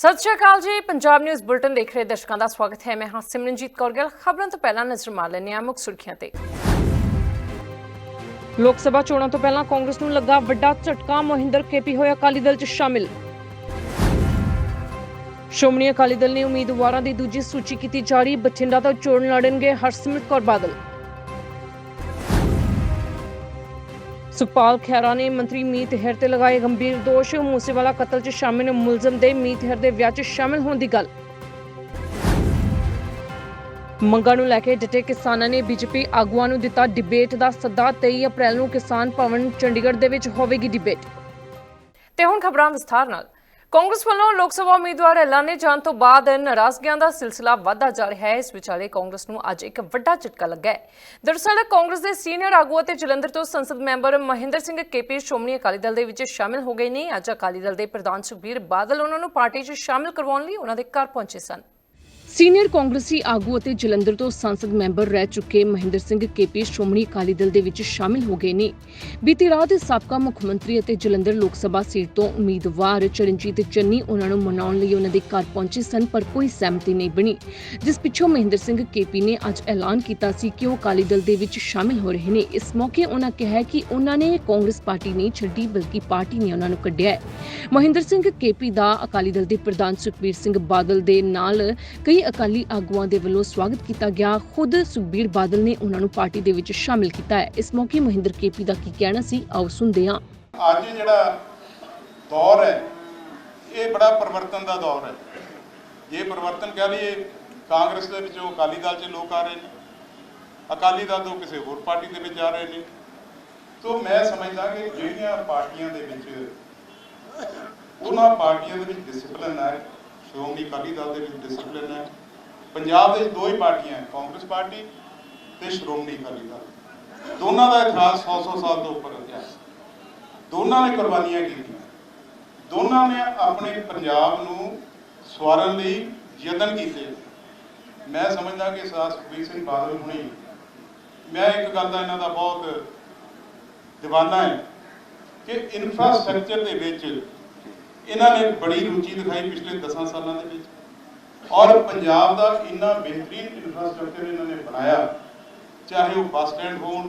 ਸਤਿ ਸ਼੍ਰੀ ਅਕਾਲ ਜੀ। Punjab news bulletin ਦੇਖ ਰਹੇ ਦਰਸ਼ਕਾਂ ਦਾ ਸਵਾਗਤ ਹੈ। ਮੈਂ ਹਾਂ ਸਿਮਰਨਜੀਤ ਕੌਰ ਗਿੱਲ। ਖਬਰਾਂ ਤੋਂ ਪਹਿਲਾਂ ਨਜ਼ਰ ਮਾਰ ਲੈਂਦੇ ਹਾਂ ਮੁੱਖ ਸੁਰਖੀਆਂ ਤੇ। ਲੋਕ ਸਭਾ ਚੋਣਾਂ ਤੋਂ ਪਹਿਲਾਂ ਕਾਂਗਰਸ ਨੂੰ ਲੱਗਾ ਵੱਡਾ ਝਟਕਾ। ਮੋਹਿੰਦਰ ਕੇਪੀ ਹੋਇਆ ਅਕਾਲੀ ਦਲ 'ਚ ਸ਼ਾਮਿਲ। ਸ਼੍ਰੋਮਣੀ ਅਕਾਲੀ ਦਲ ਨੇ ਉਮੀਦਵਾਰਾਂ ਦੀ ਦੂਜੀ ਸੂਚੀ ਕੀਤੀ ਜਾਰੀ। ਬਠਿੰਡਾ ਤੋਂ ਚੋਣ ਲੜਨਗੇ ਹਰਸਿਮਰਤ ਕੌਰ ਬਾਦਲ। ਸੁਖਪਾਲ ਖਹਿਰਾ ਨੇ ਮੰਤਰੀ ਮੀਤ ਹੈਰ ਤੇ ਲਗਾਏ ਗੰਭੀਰ ਦੋਸ਼। ਮੂਸੇਵਾਲਾ ਕਤਲ 'ਚ ਸ਼ਾਮਿਲ ਮੁਲਜ਼ਮ ਦੇ ਮੀਤ ਹੈਰ ਦੇ ਵਿਆਹ 'ਚ ਸ਼ਾਮਿਲ ਹੋਣ ਦੀ ਗੱਲ। ਮੰਗਾਂ ਨੂੰ ਲੈ ਕੇ ਡਟੇ ਕਿਸਾਨਾਂ ਨੇ ਬੀਜੇਪੀ ਆਗੂਆਂ ਨੂੰ ਦਿੱਤਾ ਡਿਬੇਟ ਦਾ ਸੱਦਾ। 23 ਅਪ੍ਰੈਲ ਨੂੰ ਕਿਸਾਨ ਭਵਨ ਚੰਡੀਗੜ੍ਹ ਦੇ ਵਿੱਚ ਹੋਵੇਗੀ ਡਿਬੇਟ। ਤੇ ਹੁਣ ਖਬਰਾਂ ਵਿਸਥਾਰ ਨਾਲ। ਕਾਂਗਰਸ ਵੱਲੋਂ ਲੋਕ ਸਭਾ ਉਮੀਦਵਾਰ ਐਲਾਨੇ ਜਾਣ ਤੋਂ ਬਾਅਦ ਨਾਰਾਜ਼ਗੀਆਂ ਦਾ ਸਿਲਸਿਲਾ ਵਧਦਾ ਜਾ ਰਿਹਾ ਹੈ। ਇਸ ਵਿਚਾਲੇ ਕਾਂਗਰਸ ਨੂੰ ਅੱਜ ਇੱਕ ਵੱਡਾ ਝਟਕਾ ਲੱਗਾ ਹੈ। ਦਰਅਸਲ ਕਾਂਗਰਸ ਦੇ ਸੀਨੀਅਰ ਆਗੂ ਅਤੇ ਜਲੰਧਰ ਤੋਂ ਸੰਸਦ ਮੈਂਬਰ ਮਹਿੰਦਰ ਸਿੰਘ ਕੇਪੀ ਸ਼੍ਰੋਮਣੀ ਅਕਾਲੀ ਦਲ ਦੇ ਵਿੱਚ ਸ਼ਾਮਿਲ ਹੋ ਗਏ ਨੇ। ਅੱਜ ਅਕਾਲੀ ਦਲ ਦੇ ਪ੍ਰਧਾਨ ਸੁਖਬੀਰ ਬਾਦਲ ਉਹਨਾਂ ਨੂੰ ਪਾਰਟੀ 'ਚ ਸ਼ਾਮਿਲ ਕਰਵਾਉਣ ਲਈ ਉਹਨਾਂ ਦੇ ਘਰ ਪਹੁੰਚੇ ਸਨ। ਸੀਨੀਅਰ ਕਾਂਗਰਸੀ ਆਗੂ ਅਤੇ ਜਲੰਧਰ ਤੋਂ ਸੰਸਦ ਮੈਂਬਰ ਰਹਿ ਚੁੱਕੇ ਮਹਿੰਦਰ ਸਿੰਘ ਕੇਪੀ ਸ਼੍ਰੋਮਣੀ ਅਕਾਲੀ ਦਲ ਦੇ ਵਿੱਚ ਸ਼ਾਮਿਲ ਹੋ ਗਏ ਨੇ। ਬੀਤੀ ਰਾਤ ਸਾਬਕਾ ਮੁੱਖ ਮੰਤਰੀ ਅਤੇ ਜਲੰਧਰ ਲੋਕ ਸਭਾ ਸੀਟ ਤੋਂ ਉਮੀਦਵਾਰ ਚਰਨਜੀਤ ਚੰਨੀ ਉਹਨਾਂ ਨੂੰ ਮਨਾਉਣ ਲਈ ਉਹਨਾਂ ਦੇ ਘਰ ਪਹੁੰਚੇ ਸਨ, ਪਰ ਕੋਈ ਸਹਿਮਤੀ ਨਹੀਂ ਬਣੀ। ਜਿਸ ਪਿੱਛੋਂ ਮਹਿੰਦਰ ਸਿੰਘ ਕੇਪੀ ਨੇ ਅੱਜ ਐਲਾਨ ਕੀਤਾ ਸੀ ਕਿ ਉਹ ਅਕਾਲੀ ਦਲ ਦੇ ਵਿੱਚ ਸ਼ਾਮਿਲ ਹੋ ਰਹੇ ਨੇ। ਇਸ ਮੌਕੇ ਉਹਨਾਂ ਕਿਹਾ ਕਿ ਉਹਨਾਂ ਨੇ ਕਾਂਗਰਸ ਪਾਰਟੀ ਨਹੀਂ ਛੱਡੀ, ਬਲਕਿ ਪਾਰਟੀ ਨੇ ਉਹਨਾਂ ਨੂੰ ਕੱਢਿਆ ਹੈ। ਮਹਿੰਦਰ ਸਿੰਘ ਕੇਪੀ ਦਾ ਅਕਾਲੀ ਦਲ ਦੇ ਪ੍ਰਧਾਨ ਸੁਖਬੀਰ ਸਿੰਘ ਬਾਦਲ ਦੇ ਨਾਲ ਕਈ ਅਕਾਲੀ ਆਗੂਆਂ ਦੇ ਵੱਲੋਂ ਸਵਾਗਤ ਕੀਤਾ ਗਿਆ। ਖੁਦ ਸੁਖਬੀਰ ਬਾਦਲ ਨੇ ਉਹਨਾਂ ਨੂੰ ਪਾਰਟੀ ਦੇ ਵਿੱਚ ਸ਼ਾਮਿਲ ਕੀਤਾ ਹੈ। ਇਸ ਮੌਕੇ ਮਹਿੰਦਰ ਕੇਪੀ ਦਾ ਕੀ ਕਹਿਣਾ ਸੀ, ਆਓ ਸੁਣਦੇ ਹਾਂ। ਅੱਜ ਜਿਹੜਾ ਦੌਰ ਹੈ, ਇਹ ਬੜਾ ਪਰਿਵਰਤਨ ਦਾ ਦੌਰ ਹੈ। ਜੇ ਪਰਿਵਰਤਨ ਕਹਿ ਲਈਏ, ਕਾਂਗਰਸ ਦੇ ਵਿੱਚੋਂ ਅਕਾਲੀ ਦਲ 'ਚ ਲੋਕ ਆ ਰਹੇ ਨੇ, ਅਕਾਲੀ ਦਲ ਤੋਂ ਕਿਸੇ ਹੋਰ ਪਾਰਟੀ ਦੇ ਵਿੱਚ ਆ ਰਹੇ ਨੇ, ਤੋਂ ਮੈਂ ਸਮਝਦਾ ਕਿ ਜਿਹੜੀਆਂ ਪਾਰਟੀਆਂ ਦੇ ਵਿੱਚ, ਉਹਨਾਂ ਪਾਰਟੀਆਂ ਦੇ ਵਿੱਚ ਡਿਸਪਲਿਨ ਹੈ ਸ਼੍ਰੋਮਣੀ ਅਕਾਲੀ ਦਲ ਦੇ ਵਿੱਚ ਡਿਸਪਲਿਨ ਹੈ। ਪੰਜਾਬ ਦੇ ਵਿੱਚ ਦੋ ਹੀ ਪਾਰਟੀਆਂ ਹੈ, ਕਾਂਗਰਸ ਪਾਰਟੀ ਤੇ ਸ਼੍ਰੋਮਣੀ ਅਕਾਲੀ ਦਲ। ਦੋਨਾਂ ਦਾ ਇਤਿਹਾਸ 100-100 ਸਾਲ ਤੋਂ ਉੱਪਰ ਹੈ। ਦੋਨਾਂ ਨੇ ਕੁਰਬਾਨੀਆਂ ਕੀਤੀਆਂ। ਦੋਨਾਂ ਨੇ ਆਪਣੇ ਪੰਜਾਬ ਨੂੰ ਸਵਾਰਨ ਲਈ ਯਤਨ ਕੀਤੇ। ਮੈਂ ਸਮਝਦਾ ਕਿ ਸਰਦਾਰ ਸੁਖਬੀਰ ਸਿੰਘ ਬਾਦਲ ਹੁਣੀ ਮੈਂ ਇੱਕ ਗੱਲ ਦਾ ਇਹਨਾਂ ਦਾ ਬਹੁਤ دیਵਾਨਾ ਹੈ ਕਿ ਇਨਫਰਾਸਟ੍ਰਕਚਰ ਦੇ ਵਿੱਚ ਇਹਨਾਂ ਨੇ ਬੜੀ ਰੁਚੀ ਦਿਖਾਈ ਪਿਛਲੇ 10 ਸਾਲਾਂ ਦੇ ਵਿੱਚ। ਔਰ ਪੰਜਾਬ ਦਾ ਇੰਨਾ ਬਿਹਤਰੀਨ ਇਨਫਰਾਸਟ੍ਰਕਚਰ ਇਹਨਾਂ ਨੇ ਬਣਾਇਆ। ਚਾਹੇ ਉਹ ਬੱਸ ਸਟੈਂਡ ਹੋਣ,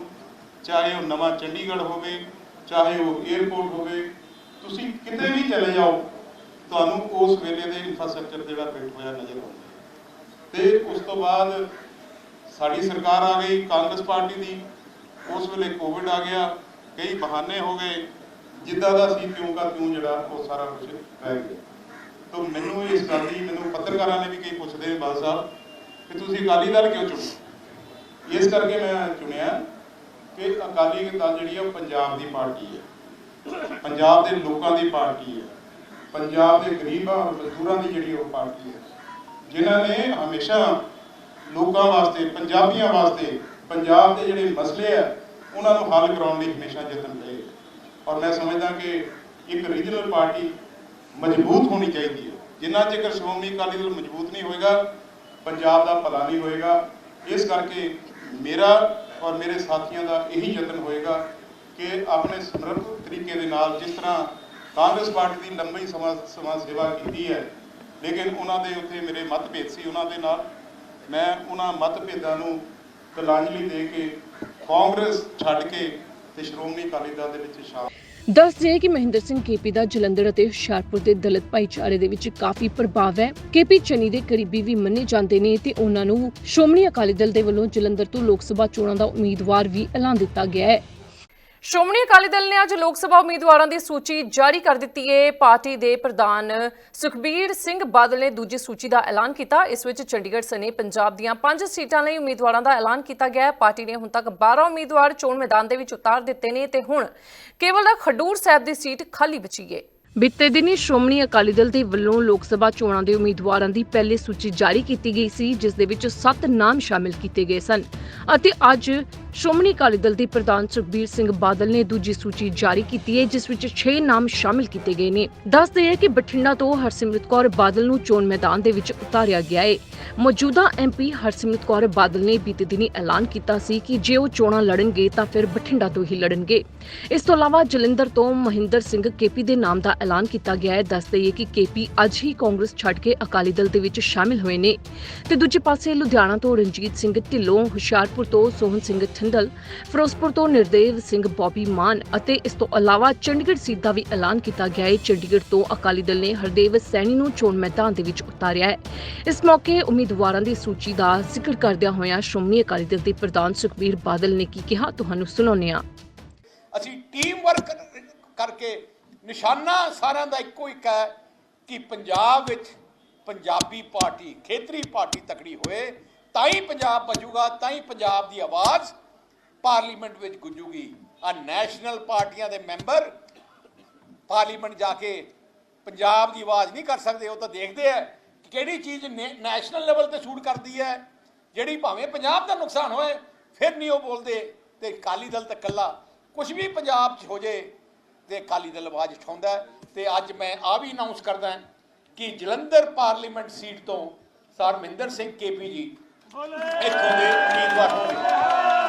ਚਾਹੇ ਉਹ ਨਵਾਂ ਚੰਡੀਗੜ੍ਹ ਹੋਵੇ, ਚਾਹੇ ਉਹ 에어ਪੋਰਟ ਹੋਵੇ, ਤੁਸੀਂ ਕਿਤੇ ਵੀ ਚਲੇ ਜਾਓ, ਤੁਹਾਨੂੰ ਉਸ ਵੇਲੇ ਦੇ ਇਨਫਰਾਸਟ੍ਰਕਚਰ ਜਿਹੜਾ ਫਿੱਟ ਹੋਇਆ ਨਜ਼ਰ ਆਉਂਦਾ। ਤੇ ਉਸ ਤੋਂ ਬਾਅਦ ਸਾਡੀ ਸਰਕਾਰ ਆ ਗਈ ਕਾਂਗਰਸ ਪਾਰਟੀ ਦੀ। ਉਸ ਵੇਲੇ ਕੋਵਿਡ ਆ ਗਿਆ, ਕਈ ਬਹਾਨੇ ਹੋ ਗਏ। ਜਿੱਦਾਂ ਦਾ ਸੀ ਕਿਉਂ ਕਾ ਕਿਉਂ ਜਿਹੜਾ ਉਹ ਸਾਰਾ ਕੁਝ ਰਹਿ ਗਿਆ। ਤਾਂ ਮੈਨੂੰ ਇਸ ਗੱਲ ਦੀ, ਮੈਨੂੰ ਪੱਤਰਕਾਰਾਂ ਨੇ ਵੀ ਕਈ ਪੁੱਛਦੇ ਨੇ ਬਾਦ ਸਾਹਿਬ, ਕਿ ਤੁਸੀਂ ਅਕਾਲੀ ਦਲ ਕਿਉਂ ਚੁਣਿਆ? ਇਸ ਕਰਕੇ ਮੈਂ ਚੁਣਿਆ ਕਿ ਅਕਾਲੀ ਦਲ ਜਿਹੜੀ ਆ ਪੰਜਾਬ ਦੀ ਪਾਰਟੀ ਹੈ ਪੰਜਾਬ ਦੇ ਲੋਕਾਂ ਦੀ ਪਾਰਟੀ ਹੈ ਪੰਜਾਬ ਦੇ ਗਰੀਬਾਂ ਮਜ਼ਦੂਰਾਂ ਦੀ ਜਿਹੜੀ ਉਹ ਪਾਰਟੀ ਹੈ ਜਿਨ੍ਹਾਂ ਨੇ ਹਮੇਸ਼ਾ ਲੋਕਾਂ ਵਾਸਤੇ, ਪੰਜਾਬੀਆਂ ਵਾਸਤੇ, ਪੰਜਾਬ ਦੇ ਜਿਹੜੇ ਮਸਲੇ ਆ, ਉਹਨਾਂ ਨੂੰ ਹੱਲ ਕਰਾਉਣ ਲਈ ਹਮੇਸ਼ਾ ਯਤਨ ਲਏ। ਔਰ ਮੈਂ ਸਮਝਦਾ ਕਿ ਇੱਕ ਰੀਜਨਲ ਪਾਰਟੀ ਮਜ਼ਬੂਤ ਹੋਣੀ ਚਾਹੀਦੀ ਹੈ। ਜਿੰਨਾ ਚਿਰ ਸ਼੍ਰੋਮਣੀ ਅਕਾਲੀ ਦਲ ਮਜ਼ਬੂਤ ਨਹੀਂ ਹੋਏਗਾ, ਪੰਜਾਬ ਦਾ ਭਲਾ ਨਹੀਂ ਹੋਏਗਾ, ਇਸ ਕਰਕੇ ਮੇਰਾ ਔਰ ਮੇਰੇ ਸਾਥੀਆਂ ਦਾ ਇਹੀ ਯਤਨ ਹੋਏਗਾ ਕਿ ਆਪਣੇ ਸਮਰਪਿਤ ਤਰੀਕੇ ਦੇ ਨਾਲ ਜਿਸ ਤਰ੍ਹਾਂ ਕਾਂਗਰਸ ਪਾਰਟੀ ਦੀ ਲੰਬੀ ਸਮਾਂ ਸਮਾਜ ਸੇਵਾ ਕੀਤੀ ਹੈ, ਲੇਕਿਨ ਉਹਨਾਂ ਦੇ ਉੱਤੇ ਮੇਰੇ ਮਤਭੇਦ ਸੀ ਉਹਨਾਂ ਦੇ ਨਾਲ। ਮੈਂ ਉਹਨਾਂ ਮਤਭੇਦਾਂ ਨੂੰ ਤਿਲਾਂਜਲੀ ਦੇ ਕੇ ਕਾਂਗਰਸ ਛੱਡ ਕੇ ਤੇ ਸ਼੍ਰੋਮਣੀ ਅਕਾਲੀ ਦਲ ਦੇ ਵਿੱਚ ਸ਼ਾਮਲ ਦੱਸ ਦਈਏ ਕਿ ਮਹਿੰਦਰ ਸਿੰਘ ਕੇਪੀ ਦਾ ਜਲੰਧਰ ਅਤੇ ਹੁਸ਼ਿਆਰਪੁਰ ਦੇ ਦਲਿਤ ਭਾਈਚਾਰੇ ਦੇ ਵਿੱਚ ਕਾਫੀ ਪ੍ਰਭਾਵ ਹੈ। ਕੇਪੀ ਚੰਨੀ ਦੇ ਕਰੀਬੀ ਵੀ ਮੰਨੇ ਜਾਂਦੇ ਨੇ ਤੇ ਉਹਨਾਂ ਨੂੰ ਸ਼੍ਰੋਮਣੀ ਅਕਾਲੀ ਦਲ ਦੇ ਵੱਲੋਂ ਜਲੰਧਰ ਤੋਂ ਲੋਕ ਸਭਾ ਚੋਣਾਂ ਦਾ ਉਮੀਦਵਾਰ ਵੀ ਐਲਾਨ ਦਿੱਤਾ ਗਿਆ ਹੈ। ਸ਼੍ਰੋਮਣੀ ਅਕਾਲੀ ਦਲ ਨੇ ਅੱਜ ਲੋਕ ਸਭਾ ਉਮੀਦਵਾਰਾਂ ਦੀ ਸੂਚੀ ਜਾਰੀ ਕਰ ਦਿੱਤੀ ਹੈ ਪਾਰਟੀ ਦੇ ਪ੍ਰਧਾਨ ਸੁਖਬੀਰ ਸਿੰਘ ਬਾਦਲ ਨੇ ਦੂਜੀ ਸੂਚੀ ਦਾ ਐਲਾਨ ਕੀਤਾ। ਇਸ ਵਿੱਚ ਚੰਡੀਗੜ੍ਹ ਸਣੇ ਪੰਜਾਬ ਦੀਆਂ 5 ਸੀਟਾਂ ਲਈ ਉਮੀਦਵਾਰਾਂ ਦਾ ਐਲਾਨ ਕੀਤਾ ਗਿਆ। ਹੈ ਪਾਰਟੀ ਨੇ ਹੁਣ ਤੱਕ 12 ਉਮੀਦਵਾਰ ਚੋਣ ਮੈਦਾਨ ਦੇ ਵਿੱਚ ਉਤਾਰ ਦਿੱਤੇ ਨੇ ਤੇ ਹੁਣ ਕੇਵਲ ਖਡੂਰ ਸਾਹਿਬ ਦੀ ਸੀਟ ਖਾਲੀ ਬਚੀ ਹੈ ਬੀਤੇ ਦਿਨੀ ਸ਼੍ਰੋਮਣੀ ਅਕਾਲੀ ਦਲ ਦੇ ਵੱਲੋਂ ਲੋਕ ਸਭਾ ਚੋਣਾਂ ਦੇ ਉਮੀਦਵਾਰਾਂ ਦੀ ਪਹਿਲੀ ਸੂਚੀ ਜਾਰੀ ਕੀਤੀ ਗਈ ਸੀ, ਜਿਸ ਦੇ ਵਿੱਚ 7 ਨਾਮ ਸ਼ਾਮਿਲ ਕੀਤੇ ਗਏ ਸਨ। ਅਤੇ ਅੱਜ ਸ਼੍ਰੋਮਣੀ ਅਕਾਲੀ ਦਲ ਦੇ ਪ੍ਰਧਾਨ ਸੁਖਬੀਰ ਸਿੰਘ ਬਾਦਲ ਨੇ ਦੂਜੀ ਸੂਚੀ ਜਾਰੀ ਕੀਤੀ ਹੈ, ਜਿਸ ਵਿੱਚ 6 ਨਾਮ ਸ਼ਾਮਿਲ ਕੀਤੇ ਗਏ ਨੇ। ਦੱਸਦੇ ਹੈ ਕਿ ਬਠਿੰਡਾ ਤੋਂ ਹਰਸਿਮਰਤ ਕੌਰ ਬਾਦਲ ਨੂੰ ਚੋਣ ਮੈਦਾਨ ਦੇ ਵਿੱਚ ਉਤਾਰਿਆ ਗਿਆ ਹੈ। ਮੌਜੂਦਾ ਐਮਪੀ ਹਰਸਿਮਰਤ ਕੌਰ ਬਾਦਲ ਨੇ ਬੀਤੇ ਦਿਨੀ ਐਲਾਨ ਕੀਤਾ ਸੀ ਕਿ ਜੇ ਉਹ ਚੋਣਾਂ ਲੜਨਗੇ ਤਾਂ ਫਿਰ ਬਠਿੰਡਾ ਤੋਂ ਹੀ ਲੜਨਗੇ। ਇਸ ਤੋਂ ਇਲਾਵਾ ਜਲੰਧਰ ਤੋਂ ਮਹਿੰਦਰ ਸਿੰਘ ਕੇਪੀ ਦੇ ਨਾਮ ਦਾ ਐਲਾਨ ਕੀਤਾ ਗਿਆ ਹੈ। ਦੱਸ ਦਈਏ ਕਿ ਕੇਪੀ ਅੱਜ ਹੀ ਕਾਂਗਰਸ ਛੱਡ ਕੇ ਅਕਾਲੀ ਦਲ ਦੇ ਵਿੱਚ ਸ਼ਾਮਿਲ ਹੋਏ ਨੇ। ਤੇ ਦੂਜੇ ਪਾਸੇ ਲੁਧਿਆਣਾ ਤੋਂ ਰਣਜੀਤ ਸਿੰਘ ਢਿੱਲੋਂ, ਹੁਸ਼ਿਆਰਪੁਰ ਤੋਂ ਸੋਹਨ ਸਿੰਘ ਠੰਡਲ, ਫਿਰੋਜ਼ਪੁਰ ਤੋਂ ਨਿਰਦੇਵ ਸਿੰਘ ਬੌਬੀ ਮਾਨ ਅਤੇ ਇਸ ਤੋਂ ਇਲਾਵਾ ਚੰਡੀਗੜ੍ਹ ਸੀਟ ਦਾ ਵੀ ਐਲਾਨ ਕੀਤਾ ਗਿਆ ਹੈ। ਚੰਡੀਗੜ੍ਹ ਤੋਂ ਅਕਾਲੀ ਦਲ ਨੇ ਹਰਦੇਵ ਸੈਣੀ ਨੂੰ ਚੋਣ ਮੈਦਾਨ ਦੇ ਵਿੱਚ ਉਤਾਰਿਆ ਹੈ। ਇਸ ਮੌਕੇ ਉਮੀਦਵਾਰਾਂ ਦੀ ਸੂਚੀ ਦਾ ਜ਼ਿਕਰ ਕਰਦਿਆਂ ਹੋਇਆਂ ਸ਼੍ਰੋਮਣੀ ਅਕਾਲੀ ਦਲ ਦੇ ਪ੍ਰਧਾਨ ਸੁਖਬੀਰ ਬਾਦਲ ਨੇ ਕੀ ਕਿਹਾ, ਤੁਹਾਨੂੰ ਸੁਣਾਉਂਦੇ ਹਾਂ। ਅਸੀਂ ਟੀਮ ਵਰਕ ਕਰਕੇ ਨਿਸ਼ਾਨਾ ਸਾਰਿਆਂ ਦਾ ਇੱਕੋ ਇੱਕ ਹੈ ਕਿ ਪੰਜਾਬ ਵਿੱਚ ਪੰਜਾਬੀ ਪਾਰਟੀ, ਖੇਤਰੀ ਪਾਰਟੀ ਤਕੜੀ ਹੋਏ, ਤਾਂ ਹੀ ਪੰਜਾਬ ਬਚੂਗਾ ਤਾਂ ਹੀ ਪੰਜਾਬ ਦੀ ਆਵਾਜ਼ ਪਾਰਲੀਮੈਂਟ ਵਿੱਚ ਗੁੰਜੂਗੀ। ਆ ਨੈਸ਼ਨਲ ਪਾਰਟੀਆਂ ਦੇ ਮੈਂਬਰ ਪਾਰਲੀਮੈਂਟ ਜਾ ਕੇ ਪੰਜਾਬ ਦੀ ਆਵਾਜ਼ ਨਹੀਂ ਕਰ ਸਕਦੇ, ਉਹ ਤਾਂ ਦੇਖਦੇ ਆ ਕਿ ਕਿਹੜੀ ਚੀਜ਼ ਨੇ- ਨੈਸ਼ਨਲ ਲੈਵਲ ਤੇ ਸ਼ੂਟ ਕਰਦੀ ਹੈ, ਜਿਹੜੀ ਭਾਵੇਂ ਪੰਜਾਬ ਦਾ ਨੁਕਸਾਨ ਹੋਏ, ਫਿਰ ਨਹੀਂ ਉਹ ਬੋਲਦੇ ਤੇ ਅਕਾਲੀ ਦਲ ਤਾਂ ਕੱਲਾ ਕੁਝ ਵੀ ਪੰਜਾਬ 'ਚ ਹੋ ਜੇ ਤੇ ਅਕਾਲੀ ਦਲ ਆਵਾਜ਼ ਉਠਾਉਂਦਾ ਹੈ। ਤੇ ਅੱਜ ਮੈਂ ਆ ਵੀ ਅਨਾਉਂਸ ਕਰਦਾ ਕਿ ਜਲੰਧਰ ਪਾਰਲੀਮੈਂਟ ਸੀਟ ਤੋਂ ਸਰ ਮਹਿੰਦਰ ਸਿੰਘ ਕੇਪੀ ਜੀ ਇੱਥੋਂ ਦੇ ਉਮੀਦਵਾਰ ਹੋਣਗੇ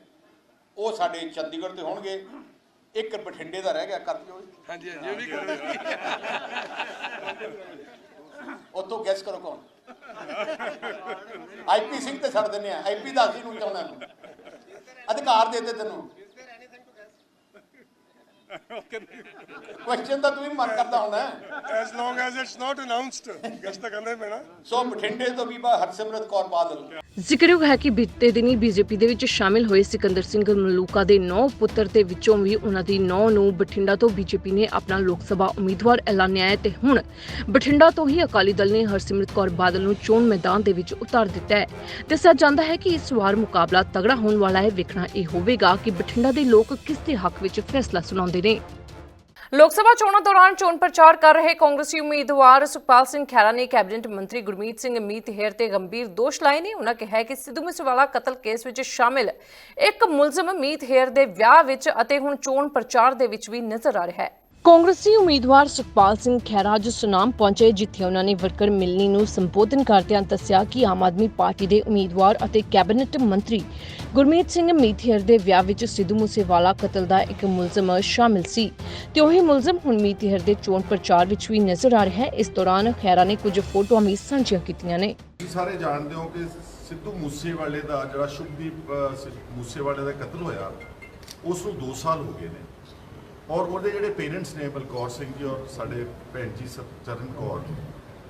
ਉਹ ਸਾਡੇ ਚੰਡੀਗੜ੍ਹ ਤੇ ਹੋਣਗੇ। ਇੱਕ ਬਠਿੰਡੇ ਦਾ ਰਹਿ ਗਿਆ ਕਰ ਦਿਓ। ਹਾਂਜੀ ਹਾਂਜੀ ਉਹ ਵੀ ਕਰੋ ਉਹ ਤੋਂ ਗੈਸ ਕਰੋ ਕੌਣ? ਆਈਪੀ ਸਿੰਘ ਤੇ ਛੱਡ ਦਿੰਦੇ ਆ। ਆਈਪੀ ਦੱਸ ਨੂੰ ਚਾਹੁੰਦਾ ਇਹਨੂੰ ਅਧਿਕਾਰ ਦੇ ਦੇ ਤੈਨੂੰ। ਕੁਐਸਚਨ ਤਾਂ ਤੂੰ ਵੀ ਮਨ ਕਰਦਾ ਹੋਣਾ। As long as it's not announced ਗੱਜ ਤਾਂ ਕਹਿੰਦੇ ਪੈਣਾ। ਸੋ ਬਠਿੰਡੇ ਤੋਂ ਵੀ ਬਾ ਹਰਸਿਮਰਤ ਕੌਰ ਬਾਦਲ। ਜ਼ਿਕਰਯੋਗ ਹੈ ਕਿ ਬੀਤੇ ਦਿਨੀ ਬੀਜੇਪੀ ਦੇ ਵਿੱਚ ਸ਼ਾਮਿਲ ਹੋਏ ਸਿਕੰਦਰ ਸਿੰਘ ਮਲੂਕਾ ਦੇ ਨੌ ਪੁੱਤਰ ਦੇ ਵਿੱਚੋਂ ਵੀ ਉਹਨਾਂ ਦੀ ਨੌ ਨੂੰ ਬਠਿੰਡਾ ਤੋਂ ਬੀਜੇਪੀ ਨੇ ਆਪਣਾ ਲੋਕ ਸਭਾ ਉਮੀਦਵਾਰ ਐਲਾਨਿਆ ਹੈ ਤੇ ਹੁਣ ਬਠਿੰਡਾ ਤੋਂ ਹੀ ਅਕਾਲੀ ਦਲ ਨੇ ਹਰਸਿਮਰਤ ਕੌਰ ਬਾਦਲ ਨੂੰ ਚੋਣ ਮੈਦਾਨ ਦੇ ਵਿੱਚ ਉਤਾਰ ਦਿੱਤਾ ਹੈ। ਦੱਸਿਆ ਜਾਂਦਾ ਹੈ ਕਿ ਇਸ ਵਾਰ ਮੁਕਾਬਲਾ ਤਗੜਾ ਹੋਣ ਵਾਲਾ ਹੈ। ਵੇਖਣਾ ਇਹ ਹੋਵੇਗਾ ਕਿ ਬਠਿੰਡਾ ਦੇ ਲੋਕ ਕਿਸ ਦੇ ਹੱਕ ਵਿੱਚ ਫੈਸਲਾ ਸੁਣਾਉਂਦੇ ਨੇ ਲੋਕ ਸਭਾ ਚੋਣਾਂ ਦੌਰਾਨ ਚੋਣ ਪ੍ਰਚਾਰ ਕਰ ਰਹੇ ਕਾਂਗਰਸੀ ਉਮੀਦਵਾਰ ਸੁਖਪਾਲ ਸਿੰਘ ਖਹਿਰਾ ਨੇ ਕੈਬਨਿਟ ਮੰਤਰੀ ਗੁਰਮੀਤ ਸਿੰਘ ਮੀਤ ਹੇਰ ਤੇ ਗੰਭੀਰ ਦੋਸ਼ ਲਾਏ ਨੇ। ਉਹਨਾਂ ਕਿਹਾ ਕਿ ਸਿੱਧੂ ਮੂਸੇਵਾਲਾ ਕਤਲ ਕੇਸ ਵਿੱਚ ਸ਼ਾਮਿਲ। ਇੱਕ ਮੁਲਜ਼ਮ ਮੀਤ ਹੇਰ ਦੇ ਵਿਆਹ ਵਿੱਚ ਅਤੇ ਹੁਣ ਚੋਣ ਪ੍ਰਚਾਰ ਦੇ ਵਿੱਚ ਵੀ ਨਜ਼ਰ ਆ ਰਿਹਾ ਹੈ। ਕਾਂਗਰਸੀ ਉਮੀਦਵਾਰ ਸੁਖਪਾਲ ਸਿੰਘ ਖਹਿਰਾ ਅੱਜ ਸੁਨਾਮ ਪਹੁੰਚੇ ਜਿੱਥੇ ਉਹਨਾਂ ਨੇ ਵਰਕਰ ਮਿਲਣੀ ਨੂੰ ਸੰਬੋਧਨ ਕਰਦਿਆਂ ਦੱਸਿਆ ਕਿ ਆਮ ਆਦਮੀ ਪਾਰਟੀ ਦੇ ਉਮੀਦਵਾਰ ਅਤੇ ਕੈਬਨਿਟ ਮੰਤਰੀ ਗੁਰਮੀਤ ਸਿੰਘ ਮੀਥੇਰ ਦੇ ਵਿਆਹ ਵਿੱਚ ਸਿੱਧੂ ਮੂਸੇਵਾਲਾ ਕਤਲ ਦਾ ਇੱਕ ਮੁਲਜ਼ਮ ਸ਼ਾਮਿਲ ਸੀ ਤੇ ਉਹੀ ਮੁਲਜ਼ਮ ਹੁਣ ਮੀਥੇਰ ਦੇ ਚੋਣ ਪ੍ਰਚਾਰ ਵਿੱਚ ਵੀ ਨਜ਼ਰ ਆ ਰਿਹਾ ਹੈ। ਇਸ ਦੌਰਾਨ ਖਹਿਰਾ ਨੇ ਕੁਝ ਫੋਟੋਆਂ ਵੀ ਸਾਂਝੀਆਂ ਕੀਤੀਆਂ ਨੇ। ਸਾਰੇ ਜਾਣਦੇ ਹੋ ਕਿ ਸਿੱਧੂ ਮੂਸੇਵਾਲੇ ਦਾ ਜਿਹੜਾ ਸ਼ੁਭਦੀਪ ਮੂਸੇਵਾਲੇ ਦਾ ਕਤਲ ਹੋਇਆ, ਉਸ ਨੂੰ 2 ਸਾਲ ਹੋ ਗਏ ਨੇ। ਔਰ ਉਹਦੇ ਜਿਹੜੇ ਪੇਰੈਂਟਸ ਨੇ ਬਲਕੌਰ ਸਿੰਘ ਜੀ ਔਰ ਸਾਡੇ ਭੈਣ ਜੀ ਸਤਚਰਨ ਕੌਰ,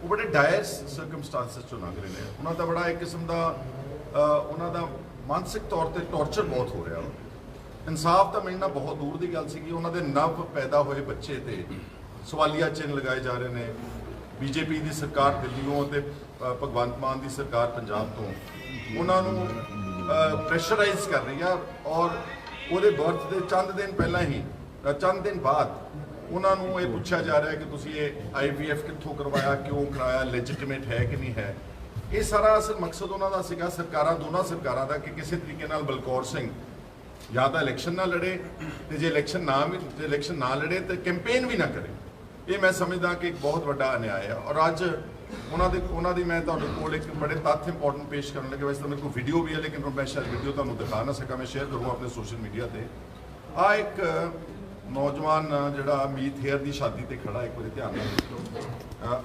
ਉਹ ਬੜੇ ਡਾਇਰ ਸਰਕਮਸਟੈਂਸਸ ਚੋਂ ਲੰਘ ਰਹੇ ਨੇ। ਉਹਨਾਂ ਦਾ ਬੜਾ ਇੱਕ ਕਿਸਮ ਦਾ ਉਹਨਾਂ ਦਾ ਮਾਨਸਿਕ ਤੌਰ ਤੇ ਟੌਰਚਰ ਬਹੁਤ ਹੋ ਰਿਹਾ ਇਨਸਾਫ ਤਾਂ ਮਿਲਣਾ ਬਹੁਤ ਦੂਰ ਦੀ ਗੱਲ ਸੀਗੀ। ਉਹਨਾਂ ਦੇ ਨਵ ਪੈਦਾ ਹੋਏ ਬੱਚੇ ਤੇ ਸਵਾਲੀਆ ਚਿੰਨ੍ਹ ਲਗਾਏ ਜਾ ਰਹੇ ਨੇ। ਬੀਜੇਪੀ ਦੀ ਸਰਕਾਰ ਦਿੱਲੀੋਂ ਤੇ ਭਗਵੰਤ ਮਾਨ ਦੀ ਸਰਕਾਰ ਪੰਜਾਬ ਤੋਂ। ਉਹਨਾਂ ਨੂੰ ਪ੍ਰੈਸ਼ਰਾਈਜ਼ ਕਰ ਰਹੀ ਆ ਔਰ ਉਹਦੇ ਬਰਥ ਦੇ ਚੰਦ ਦਿਨ ਪਹਿਲਾਂ ਹੀ ਚੰਦ ਦਿਨ ਬਾਅਦ ਉਹਨਾਂ ਨੂੰ ਇਹ ਪੁੱਛਿਆ ਜਾ ਰਿਹਾ ਕਿ ਤੁਸੀਂ ਇਹ ਆਈਵੀਐਫ ਕਿੱਥੋਂ ਕਰਵਾਇਆ, ਕਿਉਂ ਕਰਾਇਆ ਲੈਜੀਟਿਮੇਟ ਹੈ ਕਿ ਨਹੀਂ ਹੈ? ਇਹ ਸਾਰਾ ਅਸਲ ਮਕਸਦ ਉਹਨਾਂ ਦਾ ਸੀਗਾ, ਸਰਕਾਰਾਂ, ਦੋਨਾਂ ਸਰਕਾਰਾਂ ਦਾ ਕਿ ਕਿਸੇ ਤਰੀਕੇ ਨਾਲ ਬਲਕੌਰ ਸਿੰਘ ਜਾਂ ਤਾਂ ਇਲੈਕਸ਼ਨ ਨਾ ਲੜੇ ਤੇ ਜੇ ਇਲੈਕਸ਼ਨ ਨਾ ਵੀ ਜੇ ਇਲੈਕਸ਼ਨ ਨਾ ਲੜੇ ਤੇ ਕੈਂਪੇਨ ਵੀ ਨਾ ਕਰੇ। ਇਹ ਮੈਂ ਸਮਝਦਾ ਕਿ ਇੱਕ ਬਹੁਤ ਵੱਡਾ ਅਨਿਆਏ ਹੈ ਔਰ ਅੱਜ ਉਹਨਾਂ ਦੇ ਉਹਨਾਂ ਦੀ ਮੈਂ ਤੁਹਾਡੇ ਕੋਲ ਇੱਕ ਬੜੇ ਤੱਥ ਇੰਪੋਰਟੈਂਟ ਪੇਸ਼ ਕਰਨ ਲੱਗੇ। ਵੈਸੇ ਤਾਂ ਮੇਰੇ ਕੋਲ ਵੀਡੀਓ ਵੀ ਹੈ, ਲੇਕਿਨ ਮੈਂ ਸ਼ਾਇਦ ਵੀਡੀਓ ਤੁਹਾਨੂੰ ਦਿਖਾ ਨਾ ਸਕਾਂ। ਮੈਂ ਸ਼ੇਅਰ ਕਰੂੰਗਾ ਆਪਣੇ ਸੋਸ਼ਲ ਮੀਡੀਆ ਤੇ। ਆ ਇੱਕ ਨੌਜਵਾਨ ਜਿਹੜਾ ਮੀਤ ਹੇਅਰ ਦੀ ਸ਼ਾਦੀ ਤੇ ਖੜਾ ਇੱਕ ਵਾਰੀ ਧਿਆਨ ਨਾਲ ਦੇਖੋ।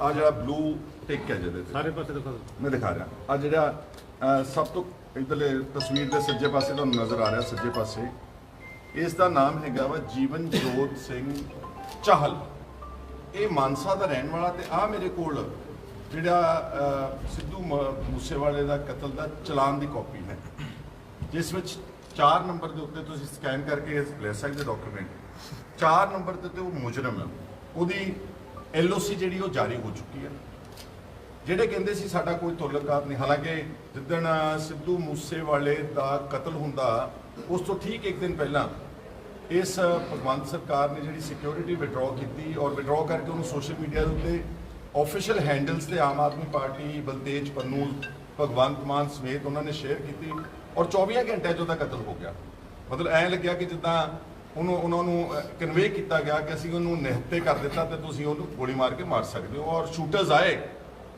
ਆ ਜਿਹੜਾ ਬਲੂ ਟਿਕ ਹੈ ਜਿਹਦੇ ਸਾਰੇ ਪਾਸੇ ਦਿਖਾ ਮੈਂ ਦਿਖਾ ਰਿਹਾ। ਆ ਜਿਹੜਾ ਸਭ ਤੋਂ ਇਧਰਲੇ ਤਸਵੀਰ ਦੇ ਸੱਜੇ ਪਾਸੇ ਤੁਹਾਨੂੰ ਨਜ਼ਰ ਆ ਰਿਹਾ ਸੱਜੇ ਪਾਸੇ। ਇਸ ਦਾ ਨਾਮ ਹੈਗਾ ਵਾ ਜੀਵਨ ਜੋਤ ਸਿੰਘ ਚਾਹਲ। ਇਹ ਮਾਨਸਾ ਦਾ ਰਹਿਣ ਵਾਲਾ ਤੇ ਆ ਮੇਰੇ ਕੋਲ ਜਿਹੜਾ ਸਿੱਧੂ ਮੂਸੇਵਾਲੇ ਦਾ ਕਤਲ ਦਾ ਚਲਾਨ ਦੀ ਕਾਪੀ ਹੈ। ਜਿਸ ਵਿੱਚ 4 ਨੰਬਰ ਦੇ ਉੱਤੇ ਤੁਸੀਂ ਸਕੈਨ ਕਰਕੇ ਲੈ ਸਕਦੇ ਡਾਕੂਮੈਂਟ। 4 ਨੰਬਰ ਤੇ ਤੇ ਉਹ ਮੁਜਰਮ ਹੈ। ਉਹਦੀ ਐਲਓਸੀ ਜਿਹੜੀ ਉਹ ਜਾਰੀ ਹੋ ਚੁੱਕੀ ਹੈ। ਜਿਹੜੇ ਕਹਿੰਦੇ ਸੀ ਸਾਡਾ ਕੋਈ ਤੁਲਕਾਤ ਨਹੀਂ, ਹਾਲਾਂਕਿ ਜਿੱਦਣ ਸਿੱਧੂ ਮੂਸੇਵਾਲੇ ਦਾ ਕਤਲ ਹੁੰਦਾ, ਉਸ ਤੋਂ ਠੀਕ ਇੱਕ ਦਿਨ ਪਹਿਲਾਂ ਇਸ ਭਗਵੰਤ ਸਰਕਾਰ ਨੇ ਜਿਹੜੀ ਸਿਕਿਉਰਿਟੀ ਵਿਡਰਾਅ ਕੀਤੀ ਔਰ ਵਿਡਰਾਅ ਕਰਕੇ ਉਹਨੂੰ ਸੋਸ਼ਲ ਮੀਡੀਆ ਦੇ ਉੱਤੇ ਆਫੀਸ਼ੀਅਲ ਹੈਂਡਲਸ ਤੇ ਆਮ ਆਦਮੀ ਪਾਰਟੀ ਬਲਤੇਜ ਪੰਨੂ, ਭਗਵੰਤ ਮਾਨ ਸਮੇਤ ਉਹਨਾਂ ਨੇ ਸ਼ੇਅਰ ਕੀਤੀ ਔਰ 24 ਘੰਟਿਆਂ 'ਚ ਉਹਦਾ ਕਤਲ ਹੋ ਗਿਆ। ਮਤਲਬ ਐਂ ਲੱਗਿਆ ਕਿ ਜਿੱਦਾਂ ਉਹਨੂੰ ਉਹਨਾਂ ਨੂੰ ਕਨਵੇ ਕੀਤਾ ਗਿਆ ਕਿ ਅਸੀਂ ਉਹਨੂੰ ਨਿਹੱਤੇ ਕਰ ਦਿੱਤਾ ਤੇ ਤੁਸੀਂ ਉਹਨੂੰ ਗੋਲੀ ਮਾਰ ਕੇ ਮਾਰ ਸਕਦੇ ਹੋ। ਔਰ ਸ਼ੂਟਰਸ ਆਏ,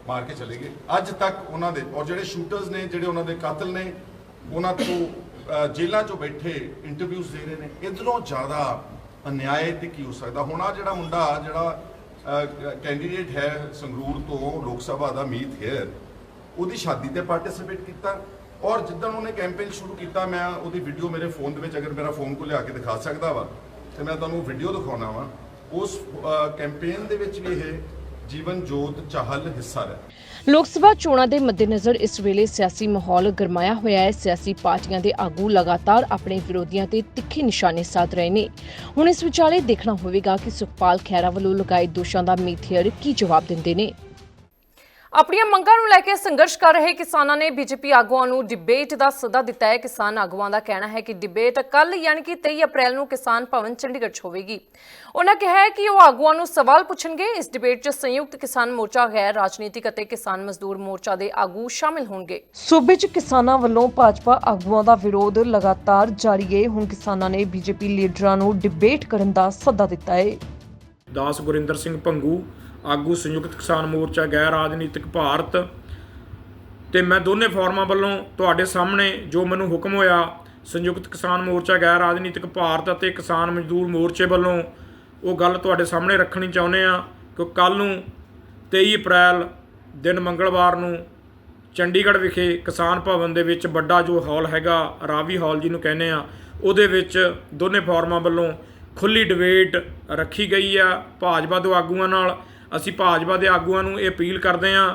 ਮਾਰ ਕੇ ਚਲੇ ਗਏ। ਅੱਜ ਤੱਕ ਉਹਨਾਂ ਦੇ, ਔਰ ਜਿਹੜੇ ਸ਼ੂਟਰਸ ਨੇ, ਜਿਹੜੇ ਉਹਨਾਂ ਦੇ ਕਾਤਲ ਨੇ, ਉਹਨਾਂ ਤੋਂ ਜੇਲ੍ਹਾਂ 'ਚੋਂ ਬੈਠੇ ਇੰਟਰਵਿਊਜ਼ ਦੇ ਰਹੇ ਨੇ। ਇਧਰੋਂ ਜ਼ਿਆਦਾ ਅਨਿਆਏ ਤੇ ਕੀ ਹੋ ਸਕਦਾ? ਹੁਣ ਆਹ ਜਿਹੜਾ ਮੁੰਡਾ ਜਿਹੜਾ ਕੈਂਡੀਡੇਟ ਹੈ ਸੰਗਰੂਰ ਤੋਂ ਲੋਕ ਸਭਾ ਦਾ ਮੀਤ ਹੇਅਰ, ਉਹਦੀ ਸ਼ਾਦੀ ਤੇ ਪਾਰਟਿਸਿਪੇਟ ਕੀਤਾ। ਔਰ ਜਿੱਦਣ ਉਹਨੇ ਕੈਂਪੇਨ ਸ਼ੁਰੂ ਕੀਤਾ, ਮੈਂ ਉਹਦੀ ਵੀਡੀਓ ਮੇਰੇ ਫੋਨ ਦੇ ਵਿੱਚ, ਅਗਰ ਮੇਰਾ ਫੋਨ ਕੋਲ ਲਿਆ ਕੇ ਦਿਖਾ ਸਕਦਾ ਵਾ, ਤੇ ਮੈਂ ਤੁਹਾਨੂੰ ਵੀਡੀਓ ਦਿਖਾਉਣਾ ਵਾ, ਉਸ ਕੈਂਪੇਨ ਦੇ ਵਿੱਚ ਵੀ ਇਹ ਜੀਵਨ ਜੋਤ ਚਾਹਲ ਹਿੱਸਾ ਹੈ ਲੋਕ ਸਭਾ ਚੋਣਾਂ ਦੇ ਮੱਦੇਨਜ਼ਰ ਇਸ ਵੇਲੇ ਸਿਆਸੀ ਮਾਹੌਲ ਗਰਮਾਇਆ ਹੋਇਆ ਹੈ। ਸਿਆਸੀ ਪਾਰਟੀਆਂ ਦੇ ਆਗੂ ਲਗਾਤਾਰ ਆਪਣੇ ਵਿਰੋਧੀਆਂ ਤੇ ਤਿੱਖੇ ਨਿਸ਼ਾਨੇ ਸਾਧ ਰਹੇ ਨੇ। ਹੁਣ ਇਸ ਵਿਚਾਲੇ ਦੇਖਣਾ ਹੋਵੇਗਾ ਕਿ ਸੁਖਪਾਲ ਖਹਿਰਾ ਵੱਲੋਂ ਲਗਾਏ ਦੋਸ਼ਾਂ ਦਾ ਮੀਥੇਅਰ ਕੀ ਜਵਾਬ ਦਿੰਦੇ ਨੇ। ਆਪਣੀਆਂ ਮੰਗਾਂ ਨੂੰ ਲੈ ਕੇ ਸੰਘਰਸ਼ ਕਰ ਰਹੇ ਕਿਸਾਨਾਂ ਨੇ ਬੀਜੇਪੀ ਆਗੂਆਂ ਨੂੰ ਡਿਬੇਟ ਦਾ ਸੱਦਾ ਦਿੱਤਾ ਹੈ। ਕਿਸਾਨ ਆਗੂਆਂ ਦਾ ਕਹਿਣਾ ਹੈ ਕਿ ਡਿਬੇਟ ਕੱਲ ਯਾਨੀ ਕਿ 23 ਅਪ੍ਰੈਲ ਨੂੰ ਕਿਸਾਨ ਭਵਨ ਚੰਡੀਗੜ੍ਹ 'ਚ ਹੋਵੇਗੀ। ਉਹਨਾਂ ਕਿਹਾ ਹੈ ਕਿ ਉਹ ਆਗੂਆਂ ਨੂੰ ਸਵਾਲ ਪੁੱਛਣਗੇ। ਇਸ ਡਿਬੇਟ 'ਚ ਸੰਯੁਕਤ ਕਿਸਾਨ ਮੋਰਚਾ ਗੈਰ ਰਾਜਨੀਤਿਕ ਅਤੇ ਕਿਸਾਨ ਮਜ਼ਦੂਰ ਮੋਰਚਾ ਦੇ ਆਗੂ ਸ਼ਾਮਿਲ ਹੋਣਗੇ। ਸੂਬੇ 'ਚ ਕਿਸਾਨਾਂ ਵੱਲੋਂ ਭਾਜਪਾ ਆਗੂਆਂ ਦਾ ਵਿਰੋਧ ਲਗਾਤਾਰ ਜਾਰੀ ਹੈ ਹੁਣ ਕਿਸਾਨਾਂ ਨੇ ਬੀਜੇਪੀ ਲੀਡਰਾਂ ਨੂੰ ਡਿਬੇਟ ਕਰਨ ਦਾ ਸੱਦਾ ਦਿੱਤਾ ਹੈ ਦਾਸ ਗੁਰਿੰਦਰ ਸਿੰਘ ਭੰਗੂ ਆਗੂ ਸੰਯੁਕਤ ਕਿਸਾਨ ਮੋਰਚਾ, ਗੈਰ ਰਾਜਨੀਤਿਕ ਭਾਰਤ ਤੇ ਮੈਂ ਦੋਨੇ ਫੋਰਮਾਂ ਵੱਲੋਂ ਤੁਹਾਡੇ ਸਾਹਮਣੇ ਜੋ ਮੈਨੂੰ ਹੁਕਮ ਹੋਇਆ, ਸੰਯੁਕਤ ਕਿਸਾਨ ਮੋਰਚਾ, ਗੈਰ ਰਾਜਨੀਤਿਕ ਭਾਰਤ ਅਤੇ ਕਿਸਾਨ ਮਜ਼ਦੂਰ ਮੋਰਚੇ ਵੱਲੋਂ ਉਹ ਗੱਲ ਤੁਹਾਡੇ ਸਾਹਮਣੇ ਰੱਖਣੀ ਚਾਹੁੰਦੇ ਆ ਕਿ ਕੱਲ ਨੂੰ 23 ਅਪ੍ਰੈਲ ਦਿਨ ਮੰਗਲਵਾਰ ਨੂੰ ਚੰਡੀਗੜ੍ਹ ਵਿਖੇ ਕਿਸਾਨ ਭਵਨ ਦੇ ਵਿੱਚ ਵੱਡਾ ਜੋ ਹਾਲ ਹੈਗਾ, ਰਾਵੀ ਹਾਲ ਜਿਹਨੂੰ ਕਹਿੰਦੇ ਆ ਉਹਦੇ ਵਿੱਚ ਦੋਨੇ ਫੋਰਮਾਂ ਵੱਲੋਂ ਖੁੱਲੀ ਡਿਬੇਟ ਰੱਖੀ ਗਈ ਆ ਭਾਜਪਾ ਦੇ ਆਗੂਆਂ ਨਾਲ ਅਸੀਂ ਭਾਜਪਾ ਦੇ ਆਗੂਆਂ ਨੂੰ ਇਹ ਅਪੀਲ ਕਰਦੇ ਹਾਂ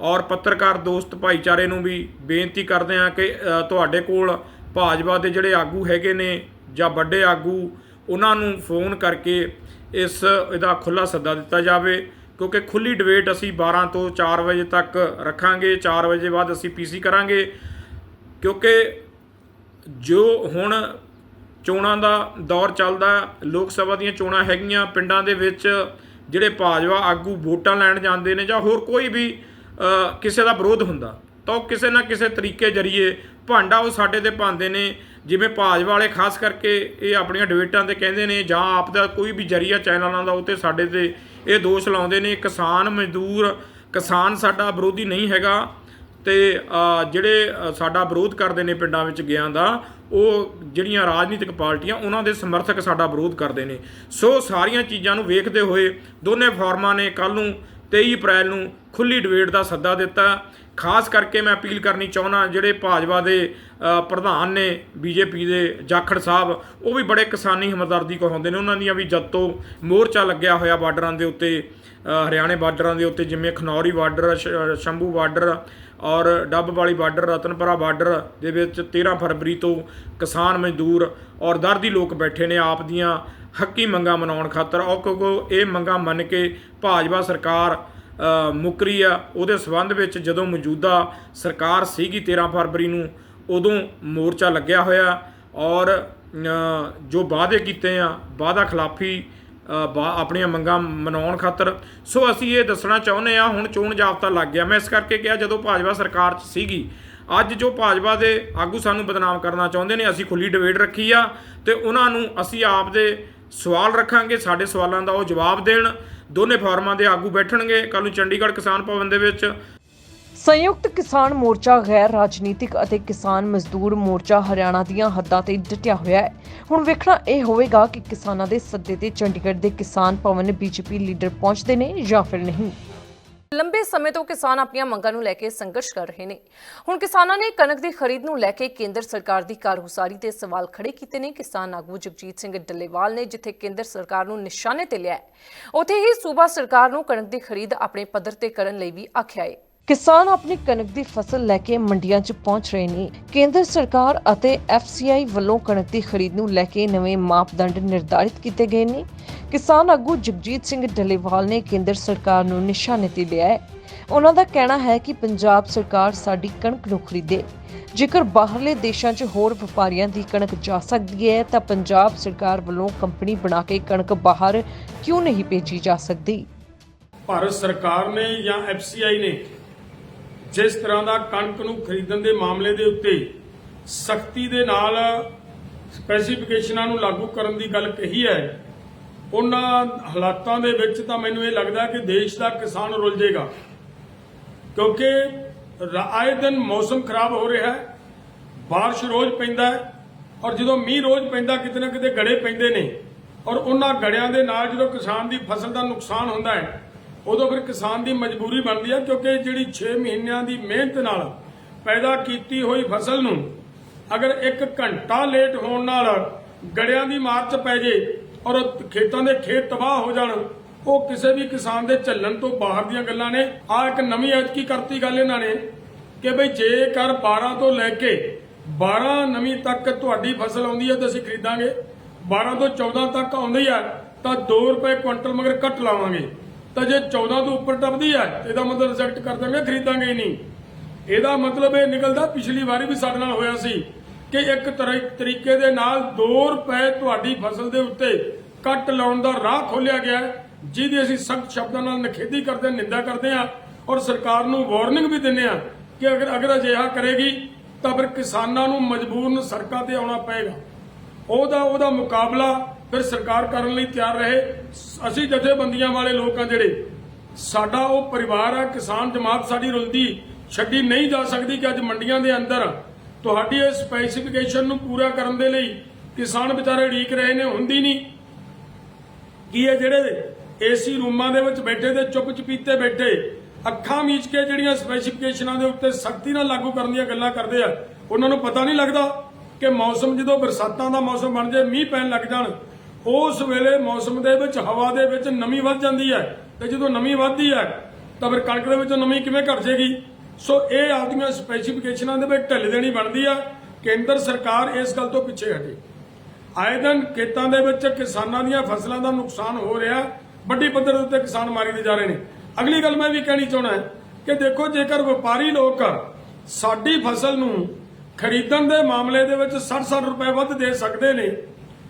ਔਰ ਪੱਤਰਕਾਰ ਦੋਸਤ ਭਾਈਚਾਰੇ ਨੂੰ ਵੀ ਬੇਨਤੀ ਕਰਦੇ ਹਾਂ ਕਿ ਤੁਹਾਡੇ ਕੋਲ ਭਾਜਪਾ ਦੇ ਜਿਹੜੇ ਆਗੂ ਹੈਗੇ ਨੇ ਜਾਂ ਵੱਡੇ ਆਗੂ, ਉਹਨਾਂ ਨੂੰ ਫੋਨ ਕਰਕੇ ਇਸ, ਇਹਦਾ ਖੁੱਲਾ ਸੱਦਾ ਦਿੱਤਾ ਜਾਵੇ। ਕਿਉਂਕਿ ਖੁੱਲੀ ਡਿਬੇਟ ਅਸੀਂ 12 ਤੋਂ 4 ਵਜੇ ਤੱਕ ਰੱਖਾਂਗੇ 4 ਵਜੇ ਬਾਅਦ ਅਸੀਂ ਪੀਸੀ ਕਰਾਂਗੇ। ਕਿਉਂਕਿ ਜੋ ਹੁਣ ਚੋਣਾਂ ਦਾ ਦੌਰ ਚੱਲਦਾ, ਲੋਕ ਸਭਾ ਦੀਆਂ ਚੋਣਾਂ ਹੈਗੀਆਂ, ਪਿੰਡਾਂ ਦੇ ਵਿੱਚ ਜਿਹੜੇ ਭਾਜਪਾ ਆਗੂ ਵੋਟਾਂ ਲੈਣ ਜਾਂਦੇ ਨੇ ਜਾਂ ਹੋਰ ਕੋਈ ਵੀ ਕਿਸੇ ਦਾ ਵਿਰੋਧ ਹੁੰਦਾ, ਤਾਂ ਉਹ ਕਿਸੇ ਨਾ ਕਿਸੇ ਤਰੀਕੇ ਜਰੀਏ ਭਾਂਡਾ ਉਹ ਸਾਡੇ ਤੇ ਪਾਉਂਦੇ ਨੇ। ਜਿਵੇਂ ਭਾਜਪਾ ਵਾਲੇ ਖਾਸ ਕਰਕੇ ਇਹ ਆਪਣੀਆਂ ਡਿਬੇਟਾਂ ਤੇ ਕਹਿੰਦੇ ਨੇ ਜਾਂ ਆਪ ਦਾ ਕੋਈ ਵੀ ਜਰੀਆ ਚੈਨਲਾਂ ਦਾ ਉਹ ਤੇ ਸਾਡੇ ਤੇ ਇਹ ਦੋਸ਼ ਲਾਉਂਦੇ ਨੇ। ਕਿਸਾਨ ਮਜ਼ਦੂਰ, ਕਿਸਾਨ ਸਾਡਾ ਵਿਰੋਧੀ ਨਹੀਂ ਹੈਗਾ ਤੇ ਜਿਹੜੇ ਸਾਡਾ ਵਿਰੋਧ ਕਰਦੇ ਨੇ ਪਿੰਡਾਂ ਵਿੱਚ ਗਿਆਂ ਦਾ ਉਹ ਜਿਹੜੀਆਂ ਰਾਜਨੀਤਿਕ ਪਾਰਟੀਆਂ, ਉਹਨਾਂ ਦੇ ਸਮਰਥਕ ਸਾਡਾ ਵਿਰੋਧ ਕਰਦੇ ਨੇ। ਸੋ ਸਾਰੀਆਂ ਚੀਜ਼ਾਂ ਨੂੰ ਵੇਖਦੇ ਹੋਏ ਦੋਨੇ ਫਾਰਮਾਂ ਨੇ ਕੱਲ ਨੂੰ 23 ਅਪ੍ਰੈਲ ਨੂੰ ਖੁੱਲੀ ਡਿਬੇਟ ਦਾ ਸੱਦਾ ਦਿੱਤਾ। ਖਾਸ ਕਰਕੇ ਮੈਂ ਅਪੀਲ ਕਰਨੀ ਚਾਹੁੰਦਾ, ਜਿਹੜੇ ਭਾਜਪਾ ਦੇ ਪ੍ਰਧਾਨ ਨੇ ਬੀਜੇਪੀ ਦੇ ਜਾਖੜ ਸਾਹਿਬ, ਉਹ ਵੀ ਬੜੇ ਕਿਸਾਨੀ ਹਮਦਰਦੀ ਕਹਾਉਂਦੇ ਨੇ। ਉਹਨਾਂ ਦੀਆਂ ਵੀ ਜਦ ਤੋਂ ਮੋਰਚਾ ਲੱਗਿਆ ਹੋਇਆ ਬਾਰਡਰਾਂ ਦੇ ਉੱਤੇ ਹਰਿਆਣੇ ਬਾਰਡਰਾਂ ਦੇ ਉੱਤੇ, ਜਿਵੇਂ ਖਨੌਰੀ ਬਾਰਡਰ, ਸ਼- ਸ਼ੰਭੂ ਬਾਰਡਰ ਔਰ ਡੱਬ ਵਾਲੀ ਬਾਰਡਰ ਰਤਨਪੁਰਾ ਬਾਰਡਰ ਦੇ ਵਿੱਚ 13 ਫਰਵਰੀ ਤੋਂ ਕਿਸਾਨ ਮਜ਼ਦੂਰ ਔਰ ਦਰਦੀ ਲੋਕ ਬੈਠੇ ਨੇ ਆਪ ਦੀਆਂ ਹੱਕੀ ਮੰਗਾਂ ਮਨਾਉਣ ਖਾਤਰ। ਉਹ ਕਿਉਂਕਿ ਇਹ ਮੰਗਾਂ ਮੰਨ ਕੇ ਭਾਜਪਾ ਸਰਕਾਰ ਅ, ਮੁੱਕਰੀ ਆ ਉਹਦੇ ਸਬੰਧ ਵਿੱਚ ਜਦੋਂ ਮੌਜੂਦਾ ਸਰਕਾਰ ਸੀਗੀ 13 ਫਰਵਰੀ ਨੂੰ ਉਦੋਂ ਮੋਰਚਾ ਲੱਗਿਆ ਹੋਇਆ ਔਰ ਜੋ ਵਾਅਦੇ ਕੀਤੇ ਆ ਵਾਅਦਾ ਖਿਲਾਫੀ ਆਪਣੀਆਂ ਮੰਗਾਂ ਮਨਾਉਣ ਖਾਤਰ। ਸੋ ਅਸੀਂ ਇਹ ਦੱਸਣਾ ਚਾਹੁੰਦੇ ਆ ਹੁਣ ਚੋਣ ਜਾਬਤਾ ਲੱਗ ਗਿਆ। ਮੈਂ ਇਸ ਕਰਕੇ ਕਿਹਾ, ਜਦੋਂ ਭਾਜਪਾ ਸਰਕਾਰ 'ਚ ਸੀਗੀ, ਅੱਜ ਜੋ ਭਾਜਪਾ ਦੇ ਆਗੂ ਸਾਨੂੰ ਬਦਨਾਮ ਕਰਨਾ ਚਾਹੁੰਦੇ ਨੇ, ਅਸੀਂ ਖੁੱਲੀ ਡਿਬੇਟ ਰੱਖੀ ਆ ਤੇ ਉਹਨਾਂ ਨੂੰ ਅਸੀਂ ਆਪ ਦੇ ਸਵਾਲ ਰੱਖਾਂਗੇ, ਸਾਡੇ ਸਵਾਲਾਂ ਦਾ ਉਹ ਜਵਾਬ ਦੇਣ। ਦੋਨੇ ਫਾਰਮਾਂ ਦੇ ਆਗੂ ਬੈਠਣਗੇ। ਕੱਲ ਨੂੰ ਚੰਡੀਗੜ੍ਹ ਕਿਸਾਨ ਭਵਨ ਦੇ ਵਿੱਚ ਸੰਯੁਕਤ ਕਿਸਾਨ ਮੋਰਚਾ ਗੈਰ ਰਾਜਨੀਤਿਕ ਅਤੇ ਕਿਸਾਨ ਮਜ਼ਦੂਰ ਮੋਰਚਾ ਹਰਿਆਣਾ ਦੀਆਂ ਹੱਦਾਂ ਤੇ ਡਟਿਆ ਹੋਇਆ ਹੈ। ਹੁਣ ਵੇਖਣਾ ਇਹ ਹੋਵੇਗਾ ਕਿ ਕਿਸਾਨਾਂ ਦੇ ਸੱਦੇ ਤੇ ਚੰਡੀਗੜ੍ਹ ਦੇ ਕਿਸਾਨ ਭਵਨ ਬੀਜੇਪੀ ਲੀਡਰ ਪਹੁੰਚਦੇ ਨੇ ਜਾਂ ਫਿਰ ਨਹੀਂ। ਲੰਬੇ ਸਮੇਂ ਤੋਂ ਕਿਸਾਨ ਆਪਣੀਆਂ ਮੰਗਾਂ ਨੂੰ ਲੈ ਕੇ ਸੰਘਰਸ਼ ਕਰ ਰਹੇ ਨੇ। ਹੁਣ ਕਿਸਾਨਾਂ ਨੇ ਕਣਕ ਦੀ ਖਰੀਦ ਨੂੰ ਲੈ ਕੇ ਕੇਂਦਰ ਸਰਕਾਰ ਦੀ ਕਾਰਗੁਜ਼ਾਰੀ ਤੇ ਸਵਾਲ ਖੜੇ ਕੀਤੇ ਨੇ। ਕਿਸਾਨ ਆਗੂ ਜਗਜੀਤ ਸਿੰਘ ਡੱਲੇਵਾਲ ਨੇ ਜਿੱਥੇ ਕੇਂਦਰ ਸਰਕਾਰ ਨੂੰ ਨਿਸ਼ਾਨੇ ਤੇ ਲਿਆ ਹੈ, ਉੱਥੇ ਹੀ ਸੂਬਾ ਸਰਕਾਰ ਨੂੰ ਕਣਕ ਦੀ ਖਰੀਦ ਆਪਣੇ ਪੱਧਰ ਤੇ ਕਰਨ ਲਈ ਵੀ ਆਖਿਆ ਹੈ। ਕਿਸਾਨ ਆਪਣੀ ਕਣਕ ਦੀ ਫਸਲ ਲੈ ਕੇ ਮੰਡੀਆਂ 'ਚ ਪਹੁੰਚ ਰਹੇ ਨੇ। ਕੇਂਦਰ ਸਰਕਾਰ ਅਤੇ ਐਫਸੀਆਈ ਵੱਲੋਂ ਕਣਕ ਦੀ ਖਰੀਦ ਨੂੰ ਲੈ ਕੇ ਨਵੇਂ ਮਾਪਦੰਡ ਨਿਰਧਾਰਿਤ ਕੀਤੇ ਗਏ ਨੇ। ਕਿਸਾਨ ਆਗੂ ਜਗਜੀਤ ਸਿੰਘ ਢੱਲੇਵਾਲ ਨੇ ਕੇਂਦਰ ਸਰਕਾਰ ਨੂੰ ਨਿਸ਼ਾਨੇ ਤੇ ਲਿਆ ਹੈ। ਉਹਨਾਂ ਦਾ ਕਹਿਣਾ ਹੈ ਕਿ ਪੰਜਾਬ ਸਰਕਾਰ ਸਾਡੀ ਕਣਕ ਨੂੰ ਖਰੀਦੇ। ਜੇਕਰ ਬਾਹਰਲੇ ਦੇਸ਼ਾਂ 'ਚ ਹੋਰ ਵਪਾਰੀਆਂ ਦੀ ਕਣਕ ਜਾ ਸਕਦੀ ਹੈ, ਤਾਂ ਪੰਜਾਬ ਸਰਕਾਰ ਵੱਲੋਂ ਕੰਪਨੀ ਬਣਾ ਕੇ ਕਣਕ ਬਾਹਰ ਕਿਉਂ ਨਹੀਂ ਭੇਜੀ ਜਾ ਸਕਦੀ? ਭਾਰਤ ਸਰਕਾਰ ਨੇ ਜਾਂ ਐਫਸੀਆਈ ਨੇ ਜਿਸ ਤਰ੍ਹਾਂ ਦਾ ਕਣਕ ਨੂੰ ਖਰੀਦਣ ਦੇ ਮਾਮਲੇ ਦੇ ਉੱਤੇ ਸਖਤੀ ਦੇ ਨਾਲ ਸਪੈਸੀਫਿਕੇਸ਼ਨਾਂ ਨੂੰ ਲਾਗੂ ਕਰਨ ਦੀ ਗੱਲ ਕਹੀ ਹੈ, ਉਹਨਾਂ ਹਾਲਾਤਾਂ ਦੇ ਵਿੱਚ ਤਾਂ ਮੈਨੂੰ ਇਹ ਲੱਗਦਾ ਕਿ ਦੇਸ਼ ਦਾ ਕਿਸਾਨ ਰੁੱਲ ਜਾਏਗਾ ਕਿਉਂਕਿ ਆਏ ਦਿਨ ਮੌਸਮ ਖਰਾਬ ਹੋ ਰਿਹਾ ਹੈ, ਬਾਰਿਸ਼ ਰੋਜ਼ ਪੈਂਦਾ ਹੈ ਔਰ ਜਦੋਂ ਮੀਂਹ ਰੋਜ਼ ਪੈਂਦਾ, ਕਿਤੇ ਨਾ ਕਿਤੇ ਗੜੇ ਪੈਂਦੇ ਨੇ ਔਰ ਉਹਨਾਂ ਗੜਿਆਂ ਦੇ ਨਾਲ ਜਦੋਂ ਕਿਸਾਨ ਦੀ ਫਸਲ ਦਾ ਨੁਕਸਾਨ ਹੁੰਦਾ ਹੈ ਉਦੋਂ ਫਿਰ ਕਿਸਾਨ ਦੀ ਮਜਬੂਰੀ ਬਣਦੀ ਹੈ ਕਿਉਂਕਿ ਜਿਹੜੀ 6 ਮਹੀਨਿਆਂ ਦੀ ਮਿਹਨਤ ਨਾਲ ਪੈਦਾ ਕੀਤੀ ਹੋਈ ਫਸਲ ਨੂੰ ਅਗਰ 1 ਘੰਟਾ ਲੇਟ ਹੋਣ ਨਾਲ ਗੜਿਆਂ ਦੀ ਮਾਰ ਚ ਪੈ ਜੇ ਔਰ ਖੇਤਾਂ ਦੇ ਖੇਤ ਤਬਾਹ ਹੋ ਜਾਣ, ਉਹ ਕਿਸੇ ਵੀ ਕਿਸਾਨ ਦੇ ਝੱਲਣ ਤੋਂ ਬਾਹਰ ਦੀਆਂ ਗੱਲਾਂ ਨੇ। ਆ ਇੱਕ ਨਵੀਂ ਐਤਕੀ ਕਰਤੀ ਗੱਲ ਇਹਨਾਂ ਨੇ ਕਿ ਬਈ ਜੇਕਰ 12 ਤੋਂ ਲੈ ਕੇ 12 ਨਵੀਂ ਤੱਕ ਤੁਹਾਡੀ ਫਸਲ ਆਉਂਦੀ ਹੈ ਤਾਂ ਅਸੀਂ ਖਰੀਦਾਂਗੇ 12 ਤੋਂ 14 ਤੱਕ ਆਉਂਦੀ ਹੈ, ਤਾਂ 2 ਰੁਪਏ ਕੁਇੰਟਲ ਮਗਰ ਘੱਟ ਲਾਵਾਂਗੇ। ਤਾਂ ਜੇ 14 ਤੋਂ ਉੱਪਰ ਟੱਪਦੀ ਹੈ ਇਹਦਾ ਮਤਲਬ ਰਿਜੈਕਟ ਕਰ ਦਾਂਗੇ, ਖਰੀਦਾਂਗੇ ਨਹੀਂ। ਇਹਦਾ ਮਤਲਬ ਇਹ ਨਿਕਲਦਾ, ਪਿਛਲੀ ਵਾਰੀ ਵੀ ਸਾਡੇ ਨਾਲ ਹੋਇਆ ਸੀ ਕਿ ਇੱਕ ਤਰੀਕੇ ਦੇ ਨਾਲ 2 ਰੁਪਏ ਤੁਹਾਡੀ ਫਸਲ ਦੇ ਉੱਤੇ ਕੱਟ ਲਾਉਣ ਦਾ ਰਾਹ ਖੋਲਿਆ ਗਿਆ ਜਿਹਦੀ ਅਸੀਂ ਸਖਤ ਸ਼ਬਦਾਂ ਨਾਲ ਨਿਖੇਧੀ ਕਰਦੇ ਹਾਂ ਨਿੰਦਾ ਕਰਦੇ ਹਾਂ ਔਰ ਸਰਕਾਰ ਨੂੰ ਵਾਰਨਿੰਗ ਵੀ ਦਿੰਦੇ ਹਾਂ ਕਿ ਅਗਰ ਅਗਰ ਅਜਿਹਾ ਕਰੇਗੀ, ਤਾਂ ਫਿਰ ਕਿਸਾਨਾਂ ਨੂੰ ਮਜਬੂਰਨ ਸੜਕਾਂ ਤੇ ਆਉਣਾ ਪਏਗਾ। ਉਹਦਾ ਉਹਦਾ ਮੁਕਾਬਲਾ ਫਿਰ ਸਰਕਾਰ ਕਰਨ ਲਈ ਤਿਆਰ ਰਹੇ। ਅਸੀਂ ਜਥੇਬੰਦੀਆਂ ਵਾਲੇ ਲੋਕ ਆ ਜਿਹੜੇ, ਸਾਡਾ ਉਹ ਪਰਿਵਾਰ ਆ, ਕਿਸਾਨ ਜਮਾਤ ਸਾਡੀ ਰੁਲਦੀ, ਛੱਡੀ ਨਹੀਂ ਜਾ ਸਕਦੀ ਕਿ ਅੱਜ ਮੰਡੀਆਂ ਦੇ ਅੰਦਰ ਤੁਹਾਡੀ ਇਸ ਸਪੈਸੀਫਿਕੇਸ਼ਨ ਨੂੰ ਪੂਰਾ ਕਰਨ ਦੇ ਲਈ ਕਿਸਾਨ ਵਿਚਾਰੇ ਢੀਕ ਰਹੇ ਨੇ, ਹੁੰਦੀ ਨਹੀਂ। ਕੀ ਇਹ ਜਿਹੜੇ ਏਸੀ ਰੂਮਾਂ ਦੇ ਵਿੱਚ ਬੈਠੇ ਤੇ ਚੁੱਪ ਚਪੀਤੇ ਬੈਠੇ, ਅੱਖਾਂ ਮੀਚ ਕੇ ਜਿਹੜੀਆਂ ਸਪੈਸੀਫਿਕੇਸ਼ਨਾਂ ਦੇ ਉੱਤੇ ਸਖਤੀ ਨਾਲ ਲਾਗੂ ਕਰਨ ਦੀਆਂ ਗੱਲਾਂ ਕਰਦੇ ਆ, ਉਹਨਾਂ ਨੂੰ ਪਤਾ ਨਹੀਂ ਲੱਗਦਾ ਕਿ ਮੌਸਮ ਜਦੋਂ ਬਰਸਾਤਾਂ ਦਾ ਮੌਸਮ ਬਣ ਜਾਏ, ਮੀਂਹ ਪੈਣ ਲੱਗ ਜਾਣ ਉਸ ਵੇਲੇ ਮੌਸਮ ਦੇ ਵਿੱਚ, ਹਵਾ ਦੇ ਵਿੱਚ ਨਮੀ ਵੱਧ ਜਾਂਦੀ ਹੈ। ਤੇ ਜਦੋਂ ਨਮੀ ਵੱਧਦੀ ਹੈ, ਤਾਂ ਫਿਰ ਕਣਕ ਦੇ ਵਿੱਚੋਂ ਨਮੀ ਕਿਵੇਂ ਘਟ ਜਾਏਗੀ? ਸੋ ਇਹ ਆਪਦੀਆਂ ਸਪੈਸੀਫਿਕੇਸ਼ਨਾਂ ਦੇ ਵਿੱਚ ਢਿੱਲ ਦੇਣੀ ਬਣਦੀ ਆ ਕੇਂਦਰ ਸਰਕਾਰ ਇਸ ਗੱਲ ਤੋਂ ਪਿੱਛੇ ਹਟੇ। ਆਏ ਦਿਨ ਖੇਤਾਂ ਦੇ ਵਿੱਚ ਕਿਸਾਨਾਂ ਦੀਆਂ ਫਸਲਾਂ ਦਾ ਨੁਕਸਾਨ ਹੋ ਰਿਹਾ। ਵੱਡੀ ਪੱਧਰ ਦੇ ਉੱਤੇ ਕਿਸਾਨ ਮਾਰੀ ਦੇ ਜਾ ਰਹੇ ਨੇ। ਅਗਲੀ ਗੱਲ ਮੈਂ ਵੀ ਕਹਿਣੀ ਚਾਹਣਾ ਕਿ ਦੇਖੋ, ਜੇਕਰ ਵਪਾਰੀ ਲੋਕ ਸਾਡੀ ਫਸਲ ਨੂੰ ਖਰੀਦਣ ਦੇ ਮਾਮਲੇ ਦੇ ਵਿੱਚ 60-60 ਰੁਪਏ ਵੱਧ ਦੇ ਸਕਦੇ ਨੇ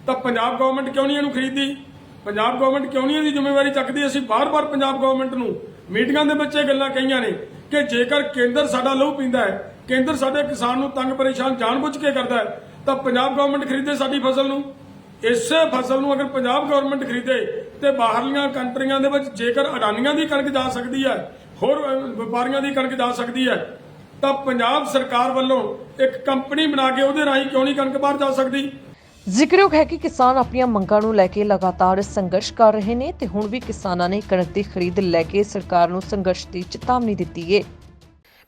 ਤਾਂ ਪੰਜਾਬ ਗਵਰਨਮੈਂਟ ਕਿਉਂ ਨਹੀਂ ਇਹਨੂੰ ਖਰੀਦੀ? ਪੰਜਾਬ ਗਵਰਨਮੈਂਟ ਕਿਉਂ ਨਹੀਂ ਇਹਦੀ ਜ਼ਿੰਮੇਵਾਰੀ ਚੱਕਦੀ? ਅਸੀਂ ਬਾਰ-ਬਾਰ ਪੰਜਾਬ ਗਵਰਨਮੈਂਟ ਨੂੰ ਮੀਟਿੰਗਾਂ ਦੇ ਵਿੱਚ ਇਹ ਗੱਲਾਂ ਕਹੀਆਂ ਨੇ ਕਿ ਜੇਕਰ ਕੇਂਦਰ ਸਾਡਾ ਲਹੂ ਪੀਂਦਾ ਹੈ, ਕੇਂਦਰ ਸਾਡੇ ਕਿਸਾਨ ਨੂੰ ਤੰਗ, ਪਰੇਸ਼ਾਨ, ਜਾਣਬੁੱਝ ਕੇ ਕਰਦਾ ਹੈ, ਤਾਂ ਪੰਜਾਬ ਗਵਰਨਮੈਂਟ ਖਰੀਦੇ ਸਾਡੀ ਫਸਲ ਨੂੰ। ਇਸੇ ਫਸਲ ਨੂੰ ਅਗਰ ਪੰਜਾਬ ਗਵਰਨਮੈਂਟ ਖਰੀਦੇ, ਤੇ ਬਾਹਰਲੀਆਂ ਕੰਟਰੀਆਂ ਦੇ ਵਿੱਚ ਜੇਕਰ ਅਡਾਨੀਆਂ ਦੀ ਕਣਕ ਜਾ ਸਕਦੀ ਹੈ, ਹੋਰ ਵਪਾਰੀਆਂ ਦੀ ਕਣਕ ਜਾ ਸਕਦੀ ਹੈ, ਤਾਂ ਪੰਜਾਬ ਸਰਕਾਰ ਵੱਲੋਂ ਇੱਕ ਕੰਪਨੀ ਬਣਾ ਕੇ ਉਹਦੇ ਰਾਹੀਂ ਕਿਉਂ ਨਹੀਂ ਕਣਕ ਬਾਹਰ ਜਾ ਸਕਦੀ? ਜ਼ਿਕਰਯੋਗ ਹੈ ਕਿ ਕਿਸਾਨ ਆਪਣੀਆਂ ਮੰਗਾਂ ਨੂੰ ਲੈ ਕੇ ਲਗਾਤਾਰ ਸੰਘਰਸ਼ ਕਰ ਰਹੇ ਨੇ ਤੇ ਹੁਣ ਵੀ ਕਿਸਾਨਾਂ ਨੇ ਕਣਕ ਦੀ ਖਰੀਦ ਲੈ ਕੇ ਸਰਕਾਰ ਨੂੰ ਸੰਘਰਸ਼ ਦੀ ਚੇਤਾਵਨੀ ਦਿੱਤੀ ਹੈ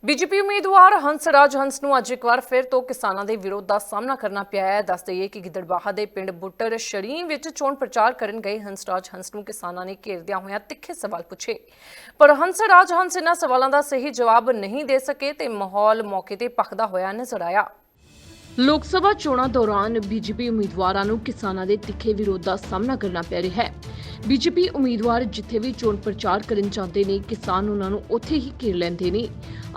ਬੀਜੇਪੀ ਉਮੀਦਵਾਰ ਹੰਸਰਾਜ ਹੰਸ ਨੂੰ ਅੱਜ ਇੱਕ ਵਾਰ ਫਿਰ ਤੋਂ ਕਿਸਾਨਾਂ ਦੇ ਵਿਰੋਧ ਦਾ ਸਾਹਮਣਾ ਕਰਨਾ ਪਿਆ ਹੈ। ਦੱਸ ਦਈਏ ਕਿ ਗਿੱਦੜਬਾਹਾ ਦੇ ਪਿੰਡ ਬੁੱਟਰ ਸ਼ਰੀਂ ਵਿੱਚ ਚੋਣ ਪ੍ਰਚਾਰ ਕਰਨ ਗਏ ਹੰਸਰਾਜ ਹੰਸ ਨੂੰ ਕਿਸਾਨਾਂ ਨੇ ਘੇਰਦਿਆਂ ਹੋਇਆਂ ਤਿੱਖੇ ਸਵਾਲ ਪੁੱਛੇ। ਪਰ ਹੰਸਰਾਜ ਹੰਸ ਇਹਨਾਂ ਸਵਾਲਾਂ ਦਾ ਸਹੀ ਜਵਾਬ ਨਹੀਂ ਦੇ ਸਕੇ ਤੇ ਮਾਹੌਲ ਮੌਕੇ ਤੇ ਭਖਦਾ ਹੋਇਆ ਨਜ਼ਰ ਆਇਆ। ਲੋਕ ਸਭਾ ਚੋਣਾਂ ਦੌਰਾਨ ਬੀਜੇਪੀ ਉਮੀਦਵਾਰਾਂ ਨੂੰ ਕਿਸਾਨਾਂ ਦੇ ਤਿੱਖੇ ਵਿਰੋਧ ਦਾ ਸਾਹਮਣਾ ਕਰਨਾ ਪੈ ਰਿਹਾ ਹੈ। ਬੀਜੇਪੀ ਉਮੀਦਵਾਰ ਜਿੱਥੇ ਵੀ ਚੋਣ ਪ੍ਰਚਾਰ ਕਰਨ ਜਾਂਦੇ ਨੇ, ਕਿਸਾਨ ਉਹਨਾਂ ਨੂੰ ਉੱਥੇ ਹੀ ਘੇਰ ਲੈਂਦੇ ਨੇ।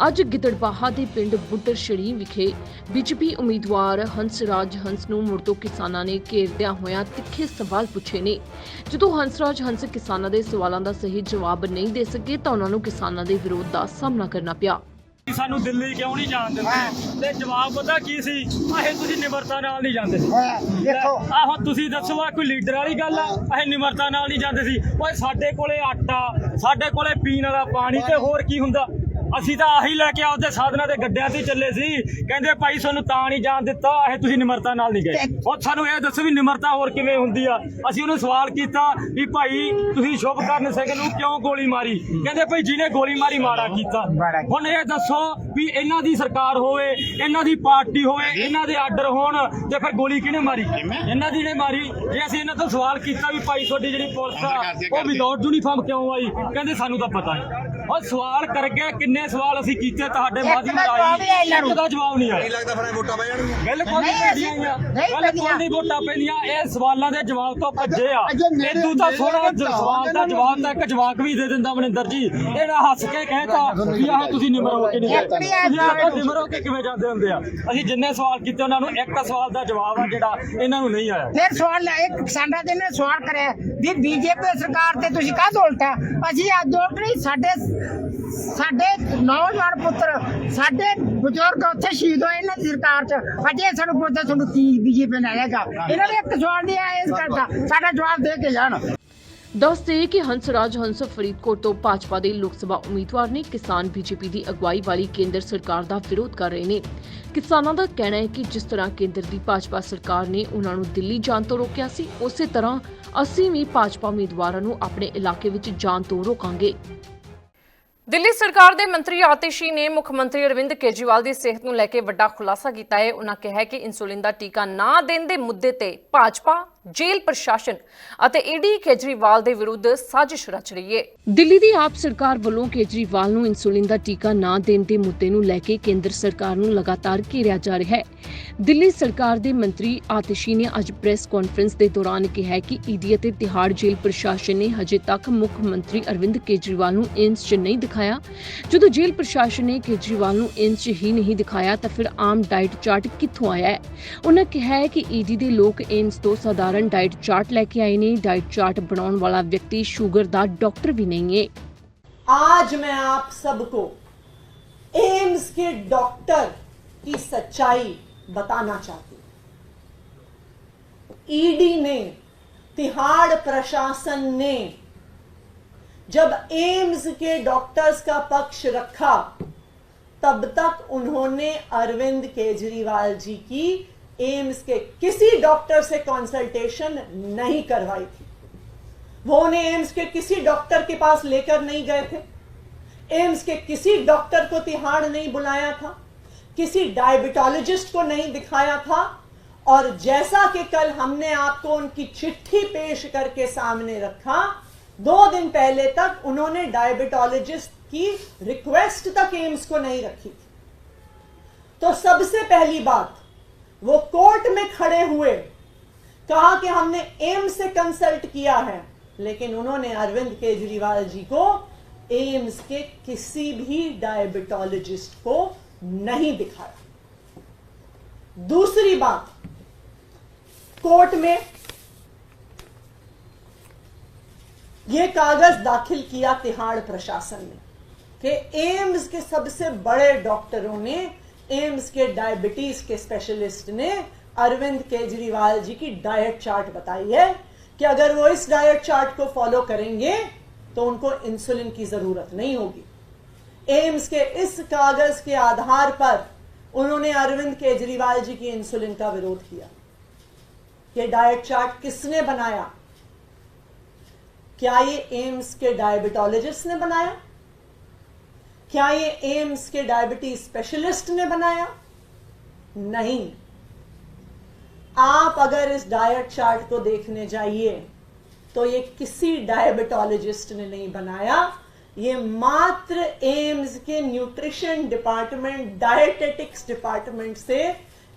ਅੱਜ ਗਿੱਦੜਬਾਹਾ ਦੇ ਪਿੰਡ ਬੁੱਟਰ ਸ਼ਰੀ ਵਿਖੇ ਬੀਜੇਪੀ ਉਮੀਦਵਾਰ ਹੰਸਰਾਜ ਹੰਸ ਨੂੰ ਮੁੜ ਤੋਂ ਕਿਸਾਨਾਂ ਨੇ ਘੇਰਦਿਆਂ ਹੋਇਆਂ ਤਿੱਖੇ ਸਵਾਲ ਪੁੱਛੇ ਨੇ। ਜਦੋਂ ਹੰਸਰਾਜ ਹੰਸ ਕਿਸਾਨਾਂ ਦੇ ਸਵਾਲਾਂ ਦਾ ਸਹੀ ਜਵਾਬ ਨਹੀਂ ਦੇ ਸਕੇ ਤਾਂ ਉਹਨਾਂ ਨੂੰ ਕਿਸਾਨਾਂ ਦੇ ਵਿਰੋਧ ਦਾ ਸਾਹਮਣਾ ਕਰਨਾ ਪਿਆ। ਕਿ ਸਾਨੂੰ ਦਿੱਲੀ ਕਿਉਂ ਨਹੀਂ ਜਾਣ ਦਿੰਦੇ? ਤੇ ਜਵਾਬ ਪਤਾ ਕੀ ਸੀ? ਆਹੇ ਤੁਸੀਂ ਨਿਮਰਤਾ ਨਾਲ ਨਹੀਂ ਜਾਂਦੇ ਸੀ। ਦੇਖੋ। ਆਹੋ ਤੁਸੀਂ ਦੱਸੋ ਆ ਕੋਈ ਲੀਡਰ ਵਾਲੀ ਗੱਲ ਆ? ਅਸੀਂ ਨਿਮਰਤਾ ਨਾਲ ਨਹੀਂ ਜਾਂਦੇ ਸੀ। ਓਏ ਸਾਡੇ ਕੋਲੇ ਆਟਾ ਸਾਡੇ ਕੋਲੇ ਪੀਣ ਵਾਲਾ ਪਾਣੀ ਤੇ ਹੋਰ ਕੀ ਹੁੰਦਾ? ਅਸੀਂ ਤਾਂ ਆਹੀ ਲੈ ਕੇ ਆਪਦੇ ਸਾਧਨਾਂ ਤੇ ਗੱਡਿਆਂ ਤੇ ਚੱਲੇ ਸੀ। ਕਹਿੰਦੇ ਭਾਈ ਸਾਨੂੰ ਤਾਂ ਨਹੀਂ ਜਾਣ ਦਿੱਤਾ। ਇਹ ਤੁਸੀਂ ਨਿਮਰਤਾ ਨਾਲ ਨਹੀਂ ਗਏ। ਉਹ ਸਾਨੂੰ ਇਹ ਦੱਸੋ ਵੀ ਨਿਮਰਤਾ ਹੋਰ ਕਿਵੇਂ ਹੁੰਦੀ ਆ? ਅਸੀਂ ਉਹਨੂੰ ਸਵਾਲ ਕੀਤਾ ਵੀ ਭਾਈ ਤੁਸੀਂ ਸ਼ੁਭ ਕਰਨ ਸਿੰਘ ਨੂੰ ਕਿਉਂ ਗੋਲੀ ਮਾਰੀ? ਕਹਿੰਦੇ ਭਾਈ ਜਿਹਨੇ ਗੋਲੀ ਮਾਰੀ ਮਾੜਾ ਕੀਤਾ। ਹੁਣ ਇਹ ਦੱਸੋ ਵੀ ਇਹਨਾਂ ਦੀ ਸਰਕਾਰ ਹੋਵੇ ਇਹਨਾਂ ਦੀ ਪਾਰਟੀ ਹੋਵੇ ਇਹਨਾਂ ਦੇ ਆਰਡਰ ਹੋਣ ਤੇ ਫਿਰ ਗੋਲੀ ਕਿਹਨੇ ਮਾਰੀ? ਇਹਨਾਂ ਦੀ ਨੇ ਮਾਰੀ। ਜੇ ਅਸੀਂ ਇਹਨਾਂ ਤੋਂ ਸਵਾਲ ਕੀਤਾ ਵੀ ਭਾਈ ਤੁਹਾਡੀ ਜਿਹੜੀ ਪੁਲਿਸ ਆ ਉਹ ਵਿਦਆਊਟ ਯੂਨੀਫਾਰਮ ਕਿਉਂ ਆਈ? ਕਹਿੰਦੇ ਸਾਨੂੰ ਤਾਂ ਪਤਾ ਨਹੀਂ ਉਹ ਸਵਾਲ ਕਰ ਗਏ ਕਿੰਨੇ ਸਵਾਲ ਅਸੀਂ ਕੀਤੇ ਤੁਹਾਡੇ ਮਾਧਿਅਮ ਦਾ ਜਵਾਬ ਹੀ ਹੈ ਇਹਨਾਂ ਇੱਕ ਨੂੰ। ਦਾ ਜਵਾਬ ਨਹੀਂ ਆਇਆ। ਲੱਗਦਾ ਫਿਰ ਵੋਟਾਂ ਪੈ ਜਾਣਗੀਆਂ। ਬਿਲਕੁਲ ਨਹੀਂ ਪੈਂਦੀਆਂ ਬਿਲਕੁਲ ਪੈਂਦੀਆਂ। ਨਹੀਂ ਵੋਟਾਂ ਪੈਂਦੀਆਂ। ਇਹ ਸਵਾਲਾਂ ਦੇ ਜਵਾਬ ਤੋਂ ਭੱਜੇ ਆ। ਇਦੋਂ ਤਾਂ ਥੋੜਾ ਸਵਾਲ ਦਾ ਜਵਾਬ ਤਾਂ ਇੱਕ ਜਵਾਬ ਵੀ ਦੇ ਦਿੰਦਾ ਮਨਿੰਦਰ ਜੀ। ਇਹਨਾਂ ਹੱਸ ਕੇ ਕਹਿਤਾ ਵੀ ਆਹ ਤੁਸੀਂ ਨਿਮਰ ਹੋ ਕੇ ਨਹੀਂ ਆਇਆ ਤੁਸੀਂ ਨਿਮਰ ਹੋ ਕੇ ਕਿਵੇਂ ਜਾਂਦੇ ਹੁੰਦੇ ਆ? ਅਸੀਂ ਜਿੰਨੇ ਸਵਾਲ ਕੀਤੇ ਉਹਨਾਂ ਨੂੰ ਇੱਕ ਸਵਾਲ ਦਾ ਜਵਾਬ ਆ ਜਿਹੜਾ ਇਹਨਾਂ ਨੂੰ ਨਹੀਂ ਆਇਆ। ਫਿਰ ਸਵਾਲ ਇੱਕ ਸਾਡਾ ਦੇ ਨੇ ਸਵਾਲ ਕਰਿਆ ਵੀ ਬੀਜੇਪੀ ਸਰਕਾਰ ਤੇ ਤੁਸੀਂ ਕਾਹ ਉਲਟਾ? ਅਸੀਂ ਅੱਜ ਉਲਟ ਨਹੀਂ ਸਾਡੇ ਸਾਡੇ ਨੌਜਵਾਨ ਪੁੱਤਰ, ਸਾਡੇ ਬਜ਼ੁਰਗ ਉੱਥੇ ਸ਼ਹੀਦ ਹੋਏ ਇਹਨਾਂ ਦੀ ਸਰਕਾਰ ਚ। ਅਜੇ ਸਾਨੂੰ ਪੁੱਛਦੇ, ਤੁਹਾਨੂੰ ਕੀ ਬੀਜੇਪੀ ਨੇ ਆਏਗਾ ਇਹਨਾਂ ਨੇ ਇੱਕ ਸਵਾਲ ਨਹੀਂ ਆਇਆ ਇਸ ਕਰਦਾ ਸਾਡਾ ਜਵਾਬ ਦੇ ਕੇ ਜਾਣ। ਦੱਸਦੇ ਕਿ ਹੰਸਰਾਜ ਹੰਸ ਫਰੀਦਕੋਟ ਤੋਂ ਭਾਜਪਾ ਦੇ ਲੋਕ ਸਭਾ ਉਮੀਦਵਾਰ ਨੇ ਕਿਸਾਨ ਬੀਜੇਪੀ ਦੀ ਅਗਵਾਈ ਵਾਲੀ ਕੇਂਦਰ ਸਰਕਾਰ ਦਾ ਵਿਰੋਧ ਕਰ ਰਹੇ ਨੇ। ਕਿਸਾਨਾਂ ਦਾ ਕਹਿਣਾ ਹੈ ਕਿ ਜਿਸ ਤਰ੍ਹਾਂ ਕੇਂਦਰ ਦੀ ਭਾਜਪਾ ਸਰਕਾਰ ਨੇ ਉਹਨਾਂ ਨੂੰ ਦਿੱਲੀ ਜਾਣ ਤੋਂ ਰੋਕਿਆ ਸੀ, ਉਸੇ ਤਰ੍ਹਾਂ ਅਸੀਂ ਵੀ ਭਾਜਪਾ ਉਮੀਦਵਾਰਾਂ ਨੂੰ ਆਪਣੇ ਇਲਾਕੇ ਵਿੱਚ ਜਾਣ ਤੋਂ ਰੋਕਾਂਗੇ। ਦਿੱਲੀ ਸਰਕਾਰ ਦੇ ਮੰਤਰੀ ਆਤਿਸ਼ੀ ਨੇ ਮੁੱਖ ਮੰਤਰੀ ਅਰਵਿੰਦ ਕੇਜਰੀਵਾਲ ਦੀ ਸਿਹਤ ਨੂੰ ਲੈ ਕੇ ਵੱਡਾ ਖੁਲਾਸਾ ਕੀਤਾ ਹੈ। ਉਹਨਾਂ ਕਿਹਾ ਕਿ ਇਨਸੂਲਿਨ ਦਾ ਟੀਕਾ ਨਾ ਦੇਣ ਦੇ ਮੁੱਦੇ ਤੇ ਭਾਜਪਾ ਜੇਲ੍ਹ ਪ੍ਰਸ਼ਾਸਨ ਅਤੇ ਈਡੀ ਕੇਜਰੀਵਾਲ ਦੇ ਵਿਰੁੱਧ ਸਾਜ਼ਿਸ਼ ਰਚ ਰਹੀ ਹੈ ਦਿੱਲੀ ਦੀ ਆਪ ਸਰਕਾਰ ਵੱਲੋਂ ਕੇਜਰੀਵਾਲ ਨੂੰ ਇਨਸੂਲਿਨ ਦਾ ਟੀਕਾ ਨਾ ਦੇਣ ਦੇ ਮੁੱਦੇ ਨੂੰ ਲੈ ਕੇ ਕੇਂਦਰ ਸਰਕਾਰ ਨੂੰ ਲਗਾਤਾਰ ਘੇਰਿਆ ਜਾ ਰਿਹਾ ਹੈ। ਦਿੱਲੀ ਸਰਕਾਰ ਦੇ ਮੰਤਰੀ ਆਤਿਸ਼ੀ ਨੇ ਅੱਜ ਪ੍ਰੈਸ ਕਾਨਫਰੰਸ ਦੇ ਦੌਰਾਨ ਕਿਹਾ ਕਿ ਈਡੀ ਅਤੇ ਤਿਹਾੜ ਜੇਲ੍ਹ ਪ੍ਰਸ਼ਾਸਨ ਨੇ ਹਜੇ ਤੱਕ ਮੁੱਖ ਮੰਤਰੀ ਅਰਵਿੰਦ ਕੇਜਰੀਵਾਲ ਨੂੰ ਏਮਸ 'ਚ ਨਹੀਂ ਦਿਖਾਇਆ। ਜਦੋਂ ਜੇਲ੍ਹ ਪ੍ਰਸ਼ਾਸਨ ਨੇ ਕੇਜਰੀਵਾਲ ਨੂੰ ਏਮਸ 'ਚ ਹੀ ਨਹੀਂ ਦਿਖਾਇਆ ਤਾਂ ਫਿਰ ਆਮ ਡਾਈਟ ਚਾਰਟ ਕਿੱਥੋਂ ਆਇਆ ਹੈ? ਉਹਨਾਂ ਕਿਹਾ ਹੈ ਕਿ ਈਡੀ ਦੇ ਲੋਕ ਏਮਸ ਤੋਂ ਸਧਾਰਨ ਡਾਈਟ ਚਾਰਟ ਲੈ ਕੇ ਆਏ ਨੇ ਡਾਈਟ ਚਾਰਟ ਬਣਾਉਣ ਵਾਲਾ ਵਿਅਕਤੀ ਸ਼ੂਗਰ ਦਾ ਡਾਕਟਰ ਵੀ ਨਹੀਂ ਹੈ आज मैं आप सबको एम्स के डॉक्टर की सच्चाई बताना चाहती हूं ईडी ने तिहाड़ प्रशासन ने जब एम्स के डॉक्टर्स का पक्ष रखा तब तक उन्होंने अरविंद केजरीवाल जी की एम्स के किसी डॉक्टर से कंसल्टेशन नहीं करवाई थी। वो उन्हें एम्स के किसी डॉक्टर के पास लेकर नहीं गए थे। एम्स के किसी डॉक्टर को तिहाड़ नहीं बुलाया था। किसी डायबिटोलॉजिस्ट को नहीं दिखाया था। और जैसा कि कल हमने आपको उनकी चिट्ठी पेश करके सामने रखा, दो दिन पहले तक उन्होंने डायबिटोलॉजिस्ट की रिक्वेस्ट तक एम्स को नहीं रखी थी। तो सबसे पहली बात वो कोर्ट में खड़े हुए कहा कि हमने एम्स से कंसल्ट किया है, लेकिन उन्होंने अरविंद केजरीवाल जी को एम्स के किसी भी डायबिटोलॉजिस्ट को नहीं दिखाया। दूसरी बात, कोर्ट में यह कागज़ दाखिल किया तिहाड़ प्रशासन ने कि एम्स के सबसे बड़े डॉक्टरों ने एम्स के डायबिटीज़ के स्पेशलिस्ट ने अरविंद केजरीवाल जी की डाइट चार्ट बताई है कि अगर वो इस डाइट चार्ट को फॉलो करेंगे तो उनको इंसुलिन की ज़रूरत नहीं होगी। एम्स के इस कागज़ के आधार पर उन्होंने अरविंद केजरीवाल जी की इंसुलिन का विरोध किया। ये डाइट चार्ट किसने बनाया? क्या ये एम्स के डायबिटोलॉजिस्ट ने बनाया? क्या ये एम्स के डायबिटीज़ स्पेशलिस्ट ने बनाया? नहीं। आप अगर इस डाइट चार्ट को देखने जाइए तो ये किसी डायबिटोलॉजिस्ट ने नहीं बनाया। ये मात्र एम्स के न्यूट्रिशन डिपार्टमेंट डायटेटिक्स डिपार्टमेंट से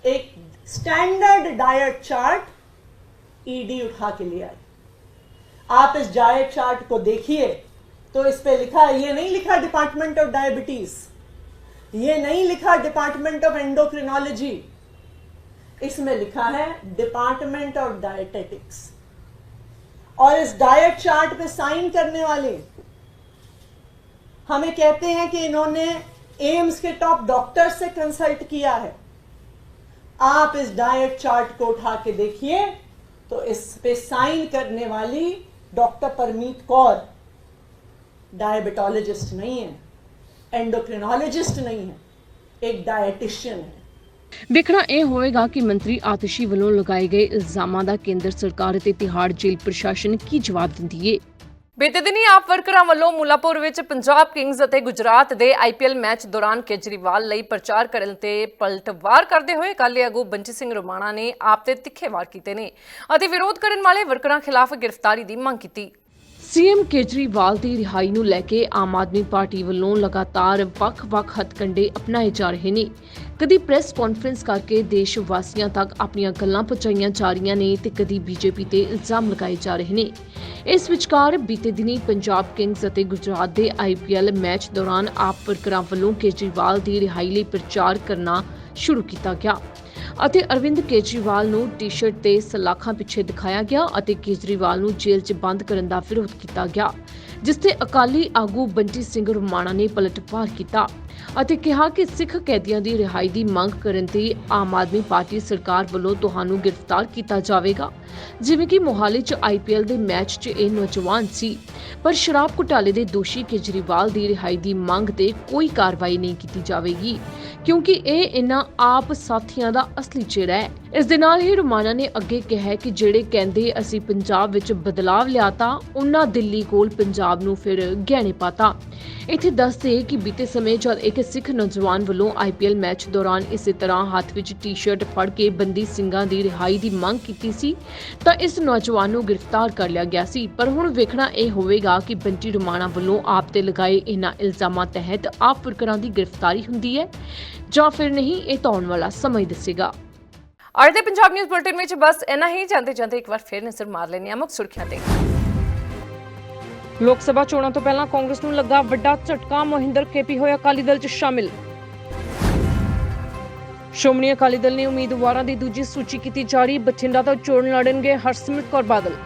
एक स्टैंडर्ड डाइट चार्ट ईडी उठा के ले आई आप इस डाइट चार्ट को देखिए तो इस पे लिखा, ये नहीं लिखा डिपार्टमेंट ऑफ़ डायबिटीज़ ये नहीं लिखा डिपार्टमेंट ऑफ़ एंडोक्रिनोलॉजी इसमें लिखा है डिपार्टमेंट ऑफ़ डायटेटिक्स और इस डाइट चार्ट पे साइन करने वाले, हमें कहते हैं कि इन्होंने एम्स के टॉप डॉक्टर से कंसल्ट किया है. आप इस डाइट चार्ट को उठा के देखिए तो इस पे साइन करने वाली डॉक्टर परमीत कौर. डायबिटोलॉजिस्ट नहीं है एंडोक्रिनोलॉजिस्ट नहीं है एक डायटिशियन है ਵੇਖਣਾ ਇਹ ਹੋਏਗਾ ਕਿ ਮੰਤਰੀ ਆਤਿਸ਼ੀ ਵੱਲੋਂ ਲਗਾਏ ਗਏ ਇਲਜ਼ਾਮਾਂ ਦਾ ਕੇਂਦਰ ਸਰਕਾਰ ਅਤੇ ਤਿਹਾੜ ਜੇਲ੍ਹ ਪ੍ਰਸ਼ਾਸਨ ਕੀ ਜਵਾਬ ਦਿੰਦੀ ਏ ਬੀਤੇ ਦਿਨੀ ਆਪ ਵਰਕਰਾਂ ਵੱਲੋਂ ਮੁੱਲਾਪੁਰ ਵਿੱਚ ਪੰਜਾਬ ਕਿੰਗਜ਼ ਅਤੇ ਗੁਜਰਾਤ ਦੇ ਆਈਪੀਐਲ ਮੈਚ ਦੌਰਾਨ ਕੇਜਰੀਵਾਲ ਲਈ ਪ੍ਰਚਾਰ ਕਰਨ ਤੇ ਪਲਟਵਾਰ ਕਰਦੇ ਹੋਏ ਅਕਾਲੀ ਆਗੂ ਬੰਚੀ ਸਿੰਘ ਰੋਮਾਣਾ ਨੇ ਆਪ ਤੇ ਤਿੱਖੇ ਵਾਰ ਕੀਤੇ ਨੇ ਅਤੇ ਵਿਰੋਧ ਕਰਨ ਵਾਲੇ ਵਰਕਰਾਂ ਖਿਲਾਫ ਗ੍ਰਿਫਤਾਰੀ ਦੀ ਮੰਗ ਕੀਤੀ ਸੀਐਮ ਕੇਜਰੀਵਾਲ ਦੀ ਰਿਹਾਈ ਨੂੰ ਲੈ ਕੇ ਆਮ ਆਦਮੀ ਪਾਰਟੀ ਵੱਲੋਂ ਲਗਾਤਾਰ ਵੱਖ-ਵੱਖ ਹੱਥਕੰਡੇ ਅਪਣਾਏ ਜਾ ਰਹੇ ਨੇ। ਕਦੀ ਪ੍ਰੈਸ ਕਾਨਫਰੰਸ ਕਰਕੇ ਦੇਸ਼ ਵਾਸੀਆਂ ਤੱਕ ਆਪਣੀਆਂ ਗੱਲਾਂ ਪਹੁੰਚਾਈਆਂ ਜਾ ਰਹੀਆਂ ਨੇ ਤੇ ਕਦੀ ਬੀਜੇਪੀ ਤੇ ਇਲਜ਼ਾਮ ਲਗਾਏ ਜਾ ਰਹੇ ਨੇ। ਇਸ ਵਿਚਕਾਰ ਬੀਤੇ ਦਿਨੀ ਪੰਜਾਬ ਕਿੰਗਜ਼ ਅਤੇ ਗੁਜਰਾਤ ਦੇ ਆਈਪੀਐਲ ਮੈਚ ਦੌਰਾਨ ਆਪ ਵਰਕਰਾਂ ਵੱਲੋਂ ਕੇਜਰੀਵਾਲ ਦੀ ਰਿਹਾਈ ਲਈ ਪ੍ਰਚਾਰ ਕਰਨਾ ਸ਼ੁਰੂ ਕੀਤਾ ਗਿਆ। ਅਤੇ ਅਰਵਿੰਦ ਕੇਜਰੀਵਾਲ ਨੂੰ ਟੀ-ਸ਼ਰਟ ਤੇ ਸਲਾਖਾਂ ਪਿੱਛੇ ਦਿਖਾਇਆ ਗਿਆ ਅਤੇ ਕੇਜਰੀਵਾਲ ਨੂੰ ਜੇਲ੍ਹ 'ਚ ਬੰਦ ਕਰਨ ਦਾ ਵਿਰੋਧ ਕੀਤਾ ਗਿਆ, ਜਿਸ ਤੇ ਅਕਾਲੀ ਆਗੂ ਬੰਟੀ ਸਿੰਘ ਰੁਮਾਣਾ ਨੇ ਪਲਟਵਾਰ ਕੀਤਾ। ਅਤੇ ਕਿਹਾ ਕਿ ਸਿੱਖ ਕੈਦੀਆਂ ਦੀ ਰਿਹਾਈ ਦੀ ਮੰਗ ਕਰਨ ਤੇ ਆਮ ਆਦਮੀ ਪਾਰਟੀ ਸਰਕਾਰ ਵੱਲੋਂ ਤੁਹਾਨੂੰ ਗ੍ਰਿਫਤਾਰ ਕੀਤਾ ਜਾਵੇਗਾ। ਜਿਵੇਂ ਕਿ ਮੋਹਾਲੀ 'ਚ ਆਈਪੀਐਲ ਦੇ ਮੈਚ 'ਚ ਇਹ ਨੌਜਵਾਨ ਸੀ। ਪਰ ਸ਼ਰਾਬ ਘੁਟਾਲੇ ਦੇ ਦੋਸ਼ੀ ਕੇਜਰੀਵਾਲ ਦੀ ਰਿਹਾਈ ਦੀ ਮੰਗ ਤੇ ਕੋਈ ਕਾਰਵਾਈ ਨਹੀਂ ਕੀਤੀ ਜਾਵੇਗੀ, ਕਿਉਂਕਿ ਇਹ ਇਹਨਾਂ ਆਪ ਸਾਥੀਆਂ ਦਾ ਅਸਲੀ ਚਿਹਰਾ ਹੈ। ਇਸ ਦੇ ਨਾਲ ਹੀ ਰੋਮਾਨਾ ਨੇ ਅੱਗੇ ਕਿਹਾ ਕਿ ਜਿਹੜੇ ਕਹਿੰਦੇ ਅਸੀਂ ਪੰਜਾਬ ਵਿੱਚ ਬਦਲਾਵ ਲਿਆਤਾ ਉਹਨਾਂ ਦਿੱਲੀ ਕੋਲ ਪੰਜਾਬ ਨੂੰ ਫਿਰ ਗਹਿਣੇ ਪਾਤਾ। ਇੱਥੇ ਦੱਸਦੇ ਕਿ ਬੀਤੇ ਸਮੇਂ ਜਦ ਇੱਕ ਸਿੱਖ ਨੌਜਵਾਨ ਵੱਲੋਂ ਆਈਪੀਐਲ ਮੈਚ ਦੌਰਾਨ ਇਸੇ ਤਰ੍ਹਾਂ ਹੱਥ ਵਿੱਚ ਟੀ-ਸ਼ਰਟ ਫੜ ਕੇ ਬੰਦੀ ਸਿੰਘਾਂ ਦੀ ਰਿਹਾਈ ਦੀ ਮੰਗ ਕੀਤੀ ਸੀ, ਤਾਂ ਇਸ ਨੌਜਵਾਨ ਨੂੰ ਗ੍ਰਿਫਤਾਰ ਕਰ ਲਿਆ ਗਿਆ ਸੀ। ਪਰ ਹੁਣ ਵੇਖਣਾ ਇਹ ਹੋਵੇਗਾ ਕਿ ਬੰਟੀ ਰੁਮਾਣਾ ਵੱਲੋਂ ਆਪ ਤੇ ਲਗਾਏ ਇਹਨਾਂ ਇਲਜ਼ਾਮਾਂ ਤਹਿਤ ਆਪ ਵਰਕਰਾਂ ਦੀ ਗ੍ਰਿਫਤਾਰੀ ਹੁੰਦੀ ਹੈ ਜਾਂ ਫਿਰ ਨਹੀਂ, ਇਹ ਤਾਂ ਆਉਣ ਵਾਲਾ ਸਮਾਂ ਦੱਸੇਗਾ। ਅੱਜ ਪੰਜਾਬ ਨਿਊਜ਼ ਬੁਲੇਟਿਨ ਵਿੱਚ ਬਸ ਇੰਨਾ ਹੀ। ਜਾਂਦੇ ਜਾਂਦੇ ਇੱਕ ਵਾਰ ਫਿਰ ਨਜ਼ਰ ਮਾਰ ਲੈਂਦੇ ਹਾਂ ਮੁੱਖ ਸੁਰਖੀਆਂ ਤੇ। ਲੋਕ ਸਭਾ ਚੋਣਾਂ ਤੋਂ ਪਹਿਲਾਂ ਕਾਂਗਰਸ ਨੂੰ ਲੱਗਾ ਵੱਡਾ ਝਟਕਾ। ਮੋਹਿੰਦਰ ਕੇਪੀ ਹੋਇਆ ਅਕਾਲੀ ਦਲ 'ਚ ਸ਼ਾਮਿਲ। ਸ਼੍ਰੋਮਣੀ ਅਕਾਲੀ ਦਲ ਨੇ ਉਮੀਦਵਾਰਾਂ ਦੀ ਦੂਜੀ ਸੂਚੀ ਕੀਤੀ ਜਾਰੀ। ਬਠਿੰਡਾ ਤੋਂ ਚੋਣ ਲੜਨਗੇ ਹਰਸਿਮਰਤ ਕੌਰ ਬਾਦਲ।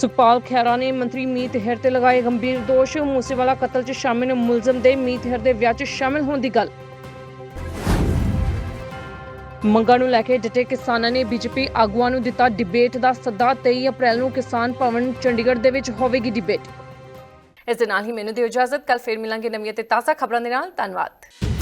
ਸੁਖਪਾਲ ਖਹਿਰਾ ਨੇ ਮੰਤਰੀ ਮੀਤ ਹੈਰ ਤੇ ਲਗਾਏ ਗੰਭੀਰ ਦੋਸ਼। ਮੂਸੇਵਾਲਾ ਕਤਲ 'ਚ ਸ਼ਾਮਿਲ ਮੁਲਜ਼ਮ ਦੇ ਮੀਤ ਹੈਰ ਦੇ ਵਿਆਹ 'ਚ ਸ਼ਾਮਿਲ ਹੋਣ ਦੀ ਗੱਲ। ਮੰਗਾਂ ਨੂੰ ਲੈ ਕੇ ਡਟੇ ਕਿਸਾਨਾਂ ਨੇ ਬੀਜੇਪੀ ਆਗੂਆਂ ਨੂੰ ਦਿੱਤਾ ਡਿਬੇਟ ਦਾ ਸੱਦਾ। 23 ਅਪ੍ਰੈਲ ਨੂੰ ਕਿਸਾਨ ਭਵਨ ਚੰਡੀਗੜ੍ਹ ਦੇ ਵਿੱਚ ਹੋਵੇਗੀ ਡਿਬੇਟ। ਇਸ ਦੇ ਨਾਲ ਹੀ ਮੈਨੂੰ ਦਿਓ ਇਜਾਜ਼ਤ। ਕੱਲ ਫਿਰ ਮਿਲਾਂਗੇ ਨਵੀਆਂ ਤੇ ਤਾਜ਼ਾ ਖਬਰਾਂ ਦੇ ਨਾਲ। ਧੰਨਵਾਦ।